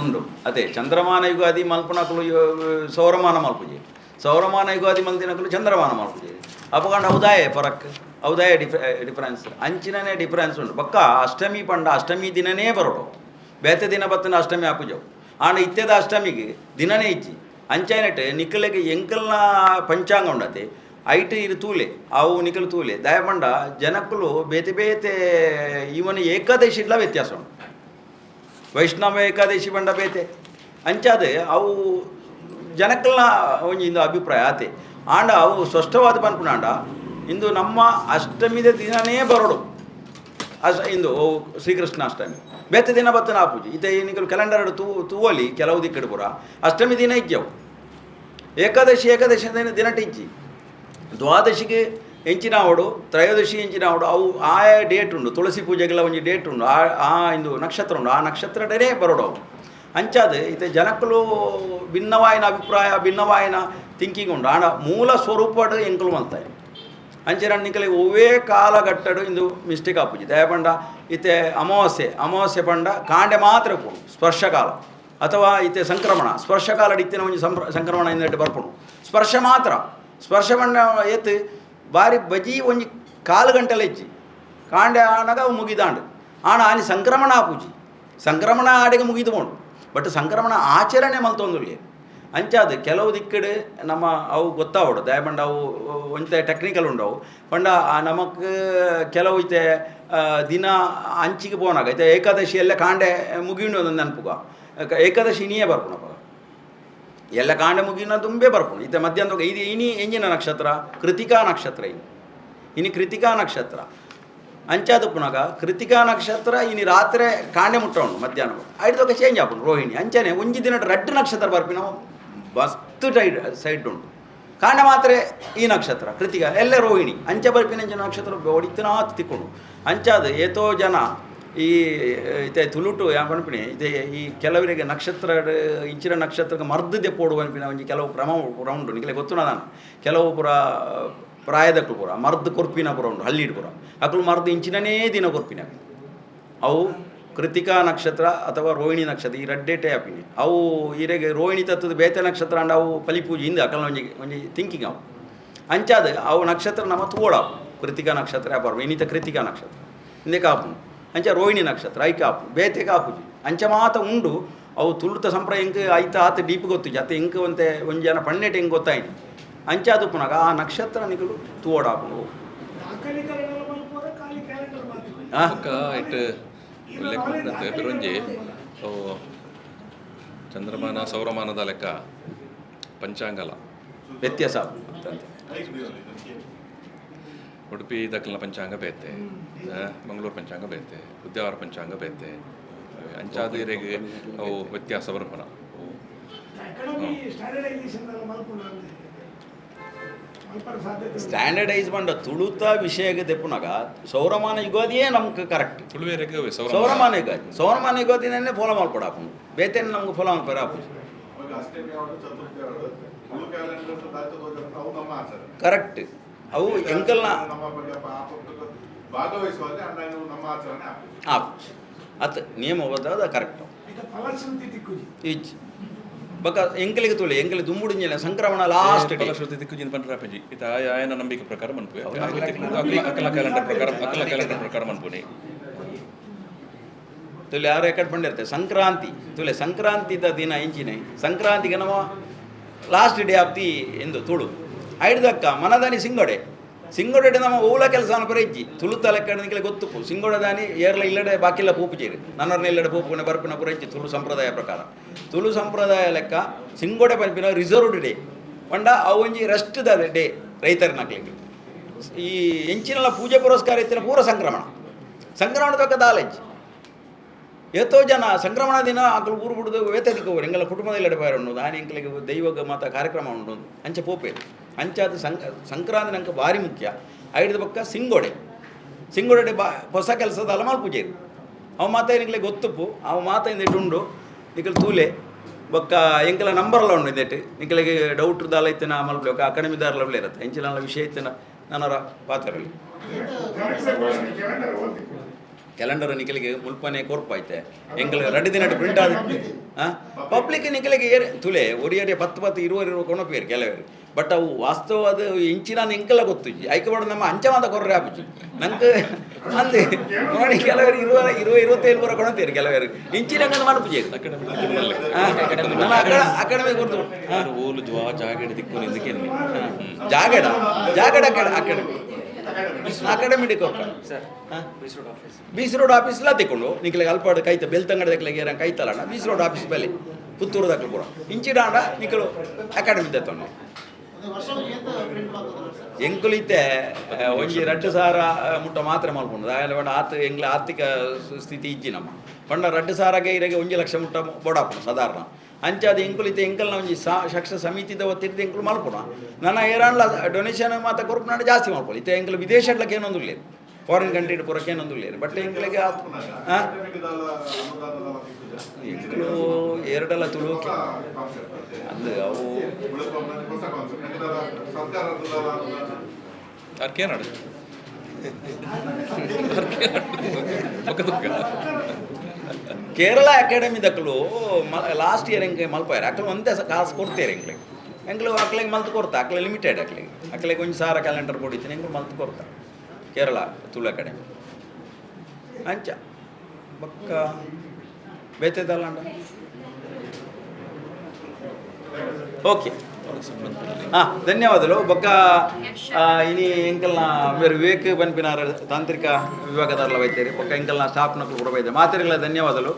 ಉಂಡು ಅದೇ ಚಂದ್ರಮಾನ ಯುಗಾದಿ ಮಲ್ಪನಕಲು ಯೋ- ಸೌರಮಾನ ಮಲ್ಪುಜಿ ಸೌರಮಾನ ಯುಗಾದಿ ಮಲ್ತಿನಕಲು ಚಂದ್ರಮಾನ ಮಲ್ಪುಜಿ ಅಪಕಂಡ ಹೌದಾಯ ಫರಕ್ ಹೌದಾಯ ಡಿಫ ಡಿಫರೆನ್ಸ್ ಅಂಚಿನನೇ ಡಿಫರೆನ್ಸ್ ಉಂಟು ಪಕ್ಕ ಅಷ್ಟಮಿ ಪಂಡ ಅಷ್ಟಮಿ ದಿನನೇ ಬರೋಡು ಬೇತೆ ದಿನ ಬತ್ತನ ಅಷ್ಟಮಿ ಹಾಪುಜವು ಆಂಡ ಇತ್ತೆದ ಅಷ್ಟಮಿಗೆ ದಿನನೇ ಇಜ್ಜಿ ಅಂಚಾಯ್ನಟ್ ನಿಖಲೆಗೆ ಎಂಕಲ್ನ ಪಂಚಾಂಗ ಉಂಡತೆ ಐಟ್ ಇದು ತೂಲೆ ಅವು ನಿಖಲು ತೂಲೆ. ದಯಮಂಡ ಜನಕ್ಕಲು ಬೇತೆ ಬೇತೆ ಇವನ ಏಕಾದಶಿ ಇಲ್ಲ ವ್ಯತ್ಯಾಸ ಉಂಟು. ವೈಷ್ಣವ ಏಕಾದಶಿ ಬಂಡ ಬೇತೆ. ಅಂಚಾದ ಅವು ಜನಕ್ಕಲ್ಲ ಒಂಜಿ ಇಂದು ಅಭಿಪ್ರಾಯ ಆತೆ. ಆಂಡ ಅವು ಸ್ಪಷ್ಟವಾದ ಬಂದ್ಕೊಂಡಾಂಡ ಇಂದು ನಮ್ಮ ಅಷ್ಟಮಿದ ದಿನನೇ ಬರೋಡು. ಅಸ್ ಇಂದು ಶ್ರೀಕೃಷ್ಣ ಶ್ರೀಕೃಷ್ಣಾಷ್ಟಮಿ. ಬೇತೆ ದಿನ ಬತ್ತನ ಪೂಜೆ. ಇತ ಏನಿಕಲು ಕ್ಯಾಲೆಂಡರ್ ತೂ ತೂವಲಿ ಕೆಲವು ದಿಕ್ಕಡು ಪುರ. ಅಷ್ಟಮಿ ದಿನ ಇಜ್ಜವು. ಏಕಾದಶಿ ಏಕಾದಶಿ ದಿನ ದಿನ ಇಜ್ಜಿ. ದ್ವಾದಶಿಗೆ ಎಂಚಿನಾವಡು ತ್ರಯೋದಶಿ ಎಂಚಿನಾವಡು ಅವು ಆಯಾ ಡೇಟ್ ಉಂಡು ತುಳಸಿ ಪೂಜೆಗೆಲ್ಲ ಒಂಜಿ ಡೇಟ್ ಉಂಡು ಆ ಆ ಇಂದು ನಕ್ಷತ್ರ ಉಂಡು ಆ ನಕ್ಷತ್ರಡೇ ಬರೋಡು ಅವು ಅಂಚಾದ ಇತ್ತೆ ಜನಕ್ಕಲು ಭಿನ್ನವಾಯಿನ ಅಭಿಪ್ರಾಯ, ಭಿನ್ನವಾಯಿನ ಥಿಂಕಿಂಗ್ ಉಂಡು ಆಂಡ ಮೂಲ ಸ್ವರೂಪಡು ಎಂಕಲು ಮಲ್ತಾಯಿ ಅಂಚೆನ ನಿಕಲಿ ಒವ್ವೇ ಕಾಲಘಟ್ಟಡು ಇಂದು ಮಿಸ್ಟೇಕ್ ಆಪುಜಿ. ದಯಪಂಡ ಇತ್ತೆ ಅಮಾವಾಸ್ಯೆ ಅಮಾವಾಸ್ಯೆ ಪಂಡ ಕಾಂಡೆ ಮಾತ್ರ ಸ್ಪರ್ಶ ಸ್ಪರ್ಶಕಾಲ. ಅಥವಾ ಇತೆ ಸಂಕ್ರಮಣ, ಸ್ಪರ್ಶಕಾಲ ಇತ್ತಿನ ಸಂಪ್ರ, ಸಂಕ್ರಮಣ ಇಂದ ಬರ್ಪುಣು. ಸ್ಪರ್ಶ ಮಾತ್ರ. ಸ್ಪರ್ಶ ಪಂಡ ಏತ್ ಬಾರಿ ಬಜಿ ಒಂಜಿ ಕಾಲು ಗಂಟೆಲ ಇಜ್ಜಿ ಕಾಂಡೆ ಆನಾಗ ಅವು ಮುಗಿದಾಂಡು. ಆಣ ಆನಿ ಸಂಕ್ರಮಣ ಆಪುಜಿ ಸಂಕ್ರಮಣ ಆಡಿಗೆ ಮುಗಿದು ಪೋಂಡು ಬಟ್ ಸಂಕ್ರಮಣ ಆಚರಣೆ ಮಲ್ತೊಂದುಲ್ಲೆ ಅಂಚಾದ ಕೆಲವು ದಿಕ್ಕಡೆ ನಮ್ಮ ಅವು ಗೊತ್ತಾವಡು. ದಯಬಂಡ ಅವು, ಒಂತೆ ಟೆಕ್ನಿಕಲ್ ಉಂಡವು. ಪಂಡ ನಮಕ್ ಕೆಲವು ಇತ್ತೆ ದಿನ ಅಂಚಿಗೆ ಪೋನಾಗ. ಇತ್ತೆ ಏಕಾದಶಿ ಎಲ್ಲ ಕಾಂಡೆ ಮುಗಿಂಡು ಒಂದು ನೆನಪುಗ. ಏಕಾದಶಿ ನೀಯೇ ಬರ್ಪುಣಪ್ಪ ಎಲ್ಲ ಕಾಂಡ ಮುಗಿನ ತುಂಬೇ ಬರ್ಪುಣು ಇತ್ತ ಮಧ್ಯಾಹ್ನ ಇದು ಇನಿ ಎಂಜಿನ ನಕ್ಷತ್ರ, ಕೃತಿಕಾ ನಕ್ಷತ್ರ ಇನ್ನು. ಇನಿ ಕೃತಿಕಾ ನಕ್ಷತ್ರ. ಅಂಚಾದ ಪುನಗ ಕೃತಿಕಾ ನಕ್ಷತ್ರ, ಇನಿ ರಾತ್ರಿ ಕಾಂಡೆ ಮುಟ್ಟವನು ಮಧ್ಯಾಹ್ನ ಐದು ಚೇಂಜ್ ಆಗ್ಬೋದು ರೋಹಿಣಿ. ಅಂಚನೆ ಒಂಜಿ ದಿನ ರೆಡ್ ನಕ್ಷತ್ರ ಬರ್ಪಿನ ಮಸ್ತ್ ಟೈಡ್ ಸೈಡ್ ಉಂಟು. ಕಾಂಡ ಮಾತ್ರ ಈ ನಕ್ಷತ್ರ, ಕೃತಿಕ, ಎಲ್ಲ ರೋಹಿಣಿ. ಅಂಚ ಬರ್ಪಿನಂಚ ನಕ್ಷತ್ರ ಒಡಿತನ ತಿಕ್ಕೊಂಡು ಅಂಚಾದ ಏತೋ ಜನ ಈ ಇದೆ ತುಲುಟು ಯಾ ಇದೆ ಈ ಕೆಲವರಿಗೆ ನಕ್ಷತ್ರ, ಇಂಚಿನ ನಕ್ಷತ್ರಕ್ಕೆ ಮರ್ದದೆ ಪೋಡು ಪನ್ಪಿನ ಒಂಜಿ ಕೆಲವು ಕ್ರಮ ಉಂಟು. ನಿಖಲೆ ಗೊತ್ತು ನಾನು? ಕೆಲವು ಪುರ, ಪ್ರಾಯದಕ್ಕೂ ಪುರ, ಮರ್ದ್ ಕೊರ್ಪಿನ ಪುರ ಉಂಟು, ಹಳ್ಳಿಡ್ ಪುರ. ಅಕ್ಕಳು ಮರ್ದ್ ಇಂಚಿನನೇ ದಿನ ಕೊರ್ಪಿನ ಅವು. ಕೃತಿಕಾ ನಕ್ಷತ್ರ ಅಥವಾ ರೋಹಿಣಿ ನಕ್ಷತ್ರ, ಈ ರಡ್ಡೇಟೆ ಆಪಿನಿ ಅವು ಈರೆಗೆ ರೋಹಿಣಿ ತತ್ವದ ಬೇತೆ ನಕ್ಷತ್ರ ಅಂಡ ಅವು ಪಲಿಪೂಜೆ ಹಿಂದೆ ಅಕಲ್ ಒಂಜಿ ಒಂಜಿ ಥಿಂಕಿಂಗ್ ಅವು. ಅಂಚಾದ ಅವು ನಕ್ಷತ್ರ ನಮ್ಮ ತೋಳ ಕೃತಿಕಾ ನಕ್ಷತ್ರ ಅಪರ್ವ ಇನ್ನಿತ ಕೃತಿಕಾ ನಕ್ಷತ್ರ. ಹಿಂದೆ ಕಾಪು ಅಂಚ ರೋಹಿಣಿ ನಕ್ಷತ್ರ ಐ ಕಾಪು ಬೇತೆ ಕಾಪುಜಿ ಅಂಚ ಮಾತ ಉಂಡು ಅವು ತುಳುತ ಸಂಪ್ರದಾಯ ಇಂಕ್ ಐತ ಆತ ಡೀಪ್ ಗೊತ್ತು ಜಾತ ಇಂಕ್ ಒಂತೆ ಒಂದು ಜನ ಪಣ್ಣೆಟ್ ಹಿಂಗೆ ಗೊತ್ತಾಯ್ತು. ಅಂಚಾದು ಪುನಗ ಆ ನಕ್ಷತ್ರ ನಿಗಳು ಲೆಕ್ಕ ಬಿರೊಂಜಿ ಚಂದ್ರಮಾನ ಸೌರಮಾನದ ಲೆಕ್ಕ ಪಂಚಾಂಗಲ. ವ್ಯತ್ಯಾಸ ಉಡುಪಿ ದಕ್ಕಲಿನ ಪಂಚಾಂಗ ಬೇತೆ. ಮಂಗಳೂರು ಪಂಚಾಂಗ ಬೇತೆ ಉದ್ಯಾವರ ಪಂಚಾಂಗ ಬೇತೆ. ಅಂಚಾದ ಇರೆಗೆ ಅವು ವ್ಯತ್ಯಾಸ ಬರಬಹುದು ಅವು ಸ್ಟ್ಯಾಂಡರ್ಡೈಸ್ ಬಂಡ ತುಳುತ ವಿಷಯಕ್ಕೆ ದೆಪ್ಪುನಾಗ ಸೌರಮಾನ ಯುಗಾದಿಯೇ ನಮ್ಗೆ ಕರೆಕ್ಟ್ ತುಳುವೇರೆಗೆ ಸೌರ ಸೌರಮಾನ. ಯುಗಾದಿ. ಸೌರಮಾನ ಯುಗಾದಿನೇ ಫಾಲೋ ಮಾಡ್ಕೊಡಾಪು ಬೇತೇನೆ ನಮ್ಗೆ ಫಾಲೋ ಮಾಡ್ಕೊಡ ಕರೆಕ್ಟ್ ಅವು ಎಂಕಲ್ನ ನಮ್ಮ ಬಗ್ಗೆ ಪಾಪ ಭಾಗವಹಿಸುವಾಗ ಅಂದಾಗ ನಮ್ಮ ಆಚರಣೆ ಆಗ್ತದೆ. ಆಪು ಅತ್ ನಿಯಮ ಬದ್ದಾದ ಕರೆಕ್ಟ್ ಈಚ್ ಬಕ ಎಂಕಲಿಗೆ ತುಳಿ ಎಂಕಲಿ ದುಂಬುಡಿಂಜಿನ ಸಂಕ್ರಮಣ ಲಾಸ್ಟ್ ಡೇ ಫಲಶ್ರುತಿ ದಿಕ್ಕುಜಿನ ಪಂಡ್ರಾಪಜಿ ಇತ ಆಯನ ನಂಬಿಕೆ ಪ್ರಕಾರ ಮನ್ಪು ಅಕಲ ಕ್ಯಾಲೆಂಡರ್ ಪ್ರಕಾರ ಅಕಲ ಕ್ಯಾಲೆಂಡರ್ ಪ್ರಕಾರ ಮನ್ಪುನೆ ತುಲೆ ಯಾರು ಎಕಡ್ ಬಂದಿರ್ತಾರೆ ಸಂಕ್ರಾಂತಿ. ತುಲೆ ಸಂಕ್ರಾಂತಿದ ದಿನ ಇಂಚಿನ ಸಂಕ್ರಾಂತಿಗೆ ನಮ್ಮ ಲಾಸ್ಟ್ ಡೇ ಆಫ್ ದಿ ಎಂದು ತುಳು. ಐಡ್ದಕ್ಕ ಮನದಾನಿ ಸಿಂಗೊಡೆ. ಸಿಂಗೊಡೆ ನಮ್ಮ ಓಲ ಕೆಲಸ ಪರೆಜ್ಜಿ ತುಳುತ ಲೆಕ್ಕ ನಿಂಗೆ ಗೊತ್ತು ಸಿಂಗೊಡೆ ದಾನಿ ಏರ್ಲ ಇಲ್ಲಡೆ ಬಾಕಿಲ್ಲ ಪೂಪು ಚೇರಿ ನನ್ನರ್ನ ಇಲ್ಲಡೆ ಪೂಪುನ ಬರ್ಪಿನ ಪುರಜ್ಜಿ ತುಳು ಸಂಪ್ರದಾಯ ಪ್ರಕಾರ. ತುಳು ಸಂಪ್ರದಾಯ ಲೆಕ್ಕ ಸಿಂಗೊಡೆ ಪರಿಪಿನ ರಿಸರ್ವ್ಡ್ ಡೇ. ಪಂಡ ಅವಂಜಿ ರೆಸ್ಟ್ ದ ಡೇ ರೈತರ ನಕ್ಲಿಗೆ ಈ ಎಂಚಿನಲ್ಲ ಪೂಜೆ ಪುರಸ್ಕಾರ ಇತ್ತಿನ ಪೂರ ಸಂಕ್ರಮಣ. ಸಂಕ್ರಮಣದಕ್ಕ ದಾಲೆಜ್ಜಿ ಎಷ್ಟೋ ಜನ ಸಂಕ್ರಮಣ ದಿನ ಅಂಕಲ್ ಊರು ಬಿಡುದು ವೇತದಿಕ್ಕೆ ಹೋಗ್ರು ಎಂಗೆಲ್ಲ ಕುಟುಂಬದಲ್ಲಿ ಇಡಬಾರ ಉಂಡು. ನಾನು ಎಂಕಲಿಗೆ ದೈವಗ ಮಾತ ಕಾರ್ಯಕ್ರಮ ಉಂಡು ಅಂಚೆ ಪೋಪೆ. ಅಂಚಾದ ಸಂಕ ಸಂಕ್ರಾಂತಿ ನಂಗೆ ಭಾರಿ ಮುಖ್ಯ. ಐದು ಪಕ್ಕ ಸಿಂಗೋಡೆ. ಸಿಂಗೋಡೆ ಬಾ ಹೊಸ ಕೆಲಸದ ಅಲಮಾಲ್ ಪೂಜೆ ಅವ ಮಾತ ನಿಂಗೆ ಗೊತ್ತುಪ್ಪು ಅವ ಮಾತ ಇಂದಿಟ್ಟು ನಿಕಲ್ ತೂಲೆ. ಬೊಕ್ಕ ಎಂಕಲ ನಂಬರ್ಲ ಉಂಡು ಇಂದೆಟ್ಟು ನಿಂಕಲಿಗೆ ಡೌಟ್ ದಾಲ ಇತ್ತಿನ ಅಮಲ್ ಒಕ್ಕ ಅಕಾಡೆಮಿ ದಾರ್ಲ ಇರತ್ತೆ. ಎಂಚಿನ ವಿಷಯ ಇತ್ತಿನ ನನರ ಪಾತ್ರರಲ್ಲಿ ಕ್ಯಾಲೆಂಡರ್ ನಿಖಲಿಗೆ ಮುಲ್ಪನೆ ಕೊರ್ಪಾಯ್ತೆ ಎಂಕಲ್ ರಡ್ಡು ದಿನ ಪ್ರಿಂಟ್ ಆದ ಪಬ್ಲಿಕ್ ನಿಖಲಿಗೆ ಏರ್ ತುಲೆ ಒರಿಯರಿ ಪತ್ತು ಪತ್ತು ಇರುವರು ಇರುವ ಕೊಣಪೇರು ಕೆಲವರು. ಬಟ್ ಅವು ವಾಸ್ತವ ಅದು ಇಂಚಿನ ಎಂಕಲ ಗೊತ್ತು. ಐಕಬಾರ್ದು ನಮ್ಮ ಅಂಚವಾದ ಕೊರ್ರೆ ಆಪುಜಿ ನಂಗೆ ಅಂದೆ ನೋಡಿ ಕೆಲವರು ಇರುವ ಇರುವ ಇರುವತ್ತೇಳು ಬರೋ ಕೊಣತೀರಿ ಕೆಲವರು. ಇಂಚಿನ ಅಂಗದ ಮಾಡಿ ಪೂಜೆ. ಅಕಾಡೆಮಿ ಕೊಡ್ತು ಹಾಂ? ಓಲು ಜ್ವಾ ಜಾಗಡ ದಿಕ್ಕು ನಿಂದಕ್ಕೆ ಜಾಗಡ. ಜಾಗಡ ಅಕಾಡೆಮಿ ಅಕಾಡೆಮಿ ಕೊರ್ಕ ಬೀಸ್ ರೋಡ್ ಆಫೀಸ್ ಎಲ್ಲ ತೆಕೊಂಡು ನಿಕ್ಲೆಗೆ ಅಲ್ಪಾಡು ಕೈತ ಬೆಲ್ತಂಗಡ ದಕ್ಲೆಗೆ ಏರ ಕೈತಲಣ್ಣ ಬೀಸ್ ರೋಡ್ ಆಫೀಸ್ ಮೇಲೆ ಪುತ್ತೂರು ದಕ್ಲ ಪೂರ. ಇಂಚಿಡಾಂಡ ನಿಕ್ಕಲು ಅಕಾಡೆಮಿ ದತ್ತೊಂಡು ಎಂಕುಲಿತ್ತೆ ಒಂಜಿ ರಡ್ಡು ಸಾರ ಮುಟ್ಟ ಮಾತ್ರ ಮಲ್ಕೊಂಡು. ದಾಯಲ ಪಂಡ ಆತ ಎಂಗ್ಲ ಆರ್ಥಿಕ ಸ್- ಸ್ಥಿತಿ ಇಜ್ಜಿ ನಮ್ಮ. ಪಂಡ ರಡ್ಡು ಸಾರಾಗೆ ಇರಗೆ ಒಂಜಿ ಲಕ್ಷ ಮುಟ್ಟ ಬೋಡಾಪುಣ ಸಾಧಾರಣ. ಅಂಚಾದ ಎಂಕುಲಿತ್ತೆ ಎಂಕಲ್ನ ಒಂಜಿ ಸಾ, ಶಕ್ಷ ಸಮಿತಿದ ಒತ್ತಿರ್ದ ಎಂಕುಲು ಮಲ್ಪುಣ ನನ್ನ ಏರಾಣ್ಲ ಡೊನೇಷನ್ ಮಾತ ಕೊರ್ಪುನಾಡ ಜಾಸ್ತಿ ಮಾಡ್ಕೊಳ್ಳಿ ಇತ್ತೆ ಎಂಕಲು ವಿದೇಶಕ್ಕೆ ಏನೊಂದು ಇಲ್ಲ ಫಾರಿನ್ ಕಂಟ್ರಿ ಪೂರಕ್ಕೆ ಏನೊಂದು ಇಲ್ಲ ಬಟ್ ಎಂಕಲಿಗೆ ಎಂಕಲು ಎರಡಲ್ಲ ತುಳುಕೆ ಅದು ಅವು ಅದಕ್ಕೆ ನಾಡು. ಪಕ್ಕದ ಕೇರಳ ಅಕಾಡೆಮಿ ಮ ಲಾಸ್ಟ್ ಇಯರ್ ಹೆಂಗೆ ಮಲ್ಪಾಯ್ರೆ? ಅಕ್ಕಳು ಒಂದೇ ಕಾಸ್ ಕೊಡ್ತೀರಿ ಹೆಂಗ್ಲಿ. ಹೆಂಗ್ಳು ಅಕ್ಲಿಗೆ ಮಲ್ತು ಕೊಡ್ತಾ ಅಕ್ಲೆ ಲಿಮಿಟೆಡ್ ಅಕ್ಲಿಗೆ ಅಕ್ಲಿಗೆ ಒಂದು ಸಾರ ಕ್ಯಾಲೆಂಡರ್ ಕೊಡಿತೀನಿ ಹೆಂಗ್ ಮಲ್ತು ಕೊಡ್ತಾ. ಕೇರಳ ತುಳು ಅಕಾಡೆಮಿ. ಅಂಚ. ಬಕ್ಕ. ಬೇತದಲ್ಲ ಓಕೆ. ಧನ್ಯವಾದಗಳು. ಬೊಕ್ಕ ಇನಿ ಎಂಕಲ್ನ ಮೇರೆ ವಿವೇಕ್ ಬನ್ಪಿನಾರ ತಾಂತ್ರಿಕ ವಿಭಾಗದಾರ್ಲ ವೈದ್ಯರು. ಬೊಕ್ಕ ಎಂಕಲ್ನ ಸ್ಟಾಫ್ನ ಕೂಡ ವೈದ್ಯ ಮಾತಿರಲ್ಲ ಧನ್ಯವಾದಗಳು.